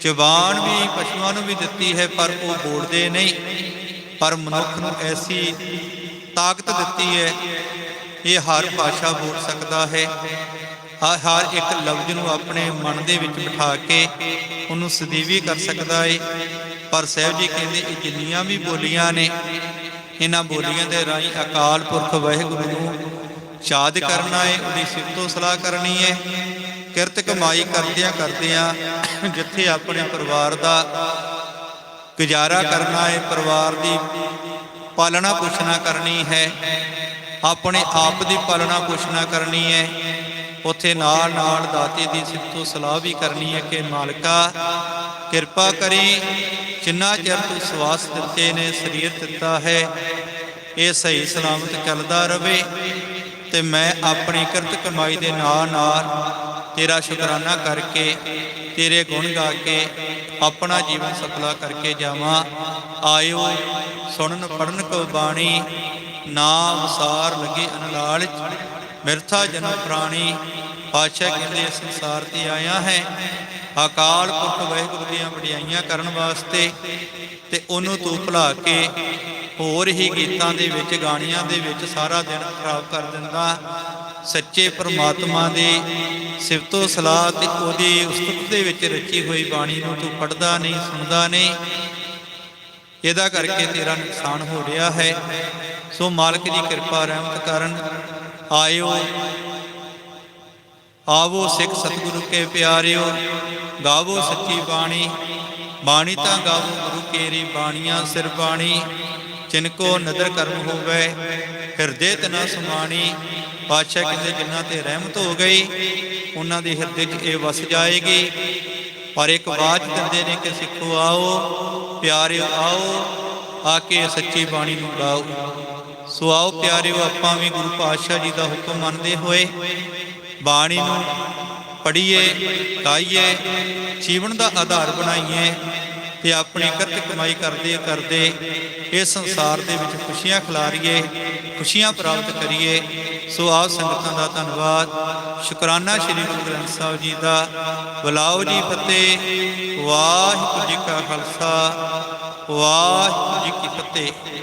ਜ਼ੁਬਾਨ ਵੀ ਪਸ਼ੂਆਂ ਨੂੰ ਵੀ ਦਿੱਤੀ ਹੈ, ਪਰ ਉਹ ਬੋਲਦੇ ਨਹੀਂ। ਪਰ ਮਨੁੱਖ ਨੂੰ ਐਸੀ ਤਾਕਤ ਦਿੱਤੀ ਹੈ, ਇਹ ਹਰ ਭਾਸ਼ਾ ਬੋਲ ਸਕਦਾ ਹੈ। ਹ- ਹਰ ਇੱਕ ਲਫ਼ਜ਼ ਨੂੰ ਆਪਣੇ ਮਨ ਦੇ ਵਿੱਚ ਬਿਠਾ ਕੇ ਉਹਨੂੰ ਸਦੀਵੀ ਕਰ ਸਕਦਾ ਹੈ ਪਰ ਸਾਹਿਬ ਜੀ ਕਹਿੰਦੇ, ਇਹ ਜਿੰਨੀਆਂ ਵੀ ਬੋਲੀਆਂ ਨੇ, ਇਹਨਾਂ ਬੋਲੀਆਂ ਦੇ ਰਾਹੀਂ ਅਕਾਲ ਪੁਰਖ ਵਾਹਿਗੁਰੂ ਨੂੰ ਯਾਦ ਕਰਨਾ ਏ, ਉਹਦੀ ਸਿਫਤੋ ਸਲਾਹ ਕਰਨੀ ਹੈ ਕਿਰਤ ਕਮਾਈ ਕਰਦਿਆਂ ਕਰਦਿਆਂ ਜਿੱਥੇ ਆਪਣੇ ਪਰਿਵਾਰ ਦਾ ਗੁਜ਼ਾਰਾ ਕਰਨਾ ਹੈ ਪਰਿਵਾਰ ਦੀ ਪਾਲਣਾ ਪੋਸ਼ਣਾ ਕਰਨੀ ਹੈ, ਆਪਣੇ ਆਪ ਦੀ ਪਾਲਣਾ ਪੋਸ਼ਣਾ ਕਰਨੀ ਹੈ ਉੱਥੇ ਨਾਲ ਨਾਲ ਦਾਤੇ ਦੀ ਸਿਫਤੋ ਸਲਾਹ ਵੀ ਕਰਨੀ ਹੈ ਕਿ ਮਾਲਕਾ, ਕਿਰਪਾ ਕਰੀ, ਜਿੰਨਾ ਚਿਰ ਤੂੰ ਸਵਾਸ ਦਿੱਤੇ ਨੇ, ਸਰੀਰ ਦਿੱਤਾ ਹੈ, ਇਹ ਸਹੀ ਸਲਾਮਤ ਚੱਲਦਾ ਰਹੇ ਤੇ ਮੈਂ ਆਪਣੀ ਕਿਰਤ ਕਮਾਈ ਦੇ ਨਾਲ ਨਾਲ ਤੇਰਾ ਸ਼ੁਕਰਾਨਾ ਕਰਕੇ, ਤੇਰੇ ਗੁਣ ਗਾ ਕੇ ਆਪਣਾ ਜੀਵਨ ਸਫਲਾ ਕਰਕੇ ਜਾਵਾਂ। ਆਇਓ, ਸੁਣਨ ਪੜਨ ਕੋ ਬਾਣੀ, ਨਾਮ ਸਾਰ ਲਗੇ ਅਨਲਾਲ ਮਿਰਥਾ ਜਨਮ ਪ੍ਰਾਣੀ, ਪਾਤਸ਼ਾਹ ਕਹਿੰਦੇ ਸੰਸਾਰ ਤੇ ਆਇਆ ਹੈ। ਅਕਾਲ ਪੁਰਖ ਵਾਹਿਗੁਰੂ ਦੀਆਂ ਵਡਿਆਈਆਂ ਕਰਨ ਵਾਸਤੇ ਤੇ ਉਹਨੂੰ ਤੂੰ ਭੁਲਾ ਕੇ ਹੋਰ ਹੀ ਗੀਤਾਂ ਦੇ ਵਿੱਚ, ਗਾਣੀਆਂ ਦੇ ਵਿੱਚ ਸਾਰਾ ਦਿਨ ਖਰਾਬ ਕਰ ਦਿੰਦਾ। ਸੱਚੇ ਪ੍ਰਮਾਤਮਾ ਦੀ ਸਿਫਤੋ ਸਲਾਹ ਤੇ ਉਹਦੀ ਉਸਤਤ ਦੇ ਵਿੱਚ ਰਚੀ ਹੋਈ ਬਾਣੀ ਨੂੰ ਤੂੰ ਪੜਦਾ ਨਹੀਂ, ਸੁਣਦਾ ਨਹੀਂ। ਇਹਦਾ ਕਰਕੇ ਤੇਰਾ ਨੁਕਸਾਨ ਹੋ ਰਿਹਾ ਹੈ। ਸੋ ਮਾਲਕ ਦੀ ਕਿਰਪਾ ਰਹਿਮਤ ਕਰਨ। ਆਇਓ। ਆਵੋ ਸਿੱਖ ਸਤਿਗੁਰੂ ਕੇ ਪਿਆਰਿਓ, ਗਾਵੋ ਸੱਚੀ ਬਾਣੀ। ਬਾਣੀ ਤਾਂ ਗਾਵੋ ਗੁਰੂ ਕੇਰੀ ਬਾਣੀਆਂ ਸਿਰ ਬਾਣੀ। ਜਿਨ ਕੋ ਨਦਰ ਕਰਮ ਹੋਵੇ, ਹਿਰਦੇ ਤੇ ਨਾ ਸਮਾਣੀ। ਪਾਤਸ਼ਾਹ ਕਹਿੰਦੇ ਜਿਨ੍ਹਾਂ ਤੇ ਰਹਿਮਤ ਹੋ ਗਈ, ਉਹਨਾਂ ਦੇ ਹਿਰਦੇ 'ਚ ਇਹ ਵਸ ਜਾਏਗੀ। ਪਰ ਇੱਕ ਬਾਤ ਦਿੰਦੇ ਨੇ ਕਿ ਸਿੱਖੋ ਆਓ, ਪਿਆਰਿਓ ਆਓ, ਆ ਕੇ ਸੱਚੀ ਬਾਣੀ ਨੂੰ ਗਾਓ। ਸੋ ਆਓ ਪਿਆਰਿਓ, ਆਪਾਂ ਵੀ ਗੁਰੂ ਪਾਤਸ਼ਾਹ ਜੀ ਦਾ ਹੁਕਮ ਮੰਨਦੇ ਹੋਏ ਬਾਣੀ ਨੂੰ ਪੜ੍ਹੀਏ, ਗਾਈਏ, ਜੀਵਨ ਦਾ ਆਧਾਰ ਬਣਾਈਏ ਤੇ ਆਪਣੀ ਕਰਤ ਕਮਾਈ ਕਰਦੇ ਕਰਦੇ ਇਸ ਸੰਸਾਰ ਦੇ ਵਿੱਚ ਖੁਸ਼ੀਆਂ ਖਿਲਾਰੀਏ, ਖੁਸ਼ੀਆਂ ਪ੍ਰਾਪਤ ਕਰੀਏ। ਸੋ ਆਪ ਸੰਗਤਾਂ ਦਾ ਧੰਨਵਾਦ। ਸ਼ੁਕਰਾਨਾ ਸ੍ਰੀ ਗੁਰੂ ਗ੍ਰੰਥ ਸਾਹਿਬ ਜੀ ਦਾ। ਬੁਲਾਓ ਜੀ ਫਤਿਹ। ਵਾਹਿਗੁਰੂ ਜੀ ਕਾ ਖਾਲਸਾ। ਵਾਹਿਗੁਰੂ ਜੀ ਕੀ ਫਤਿਹ।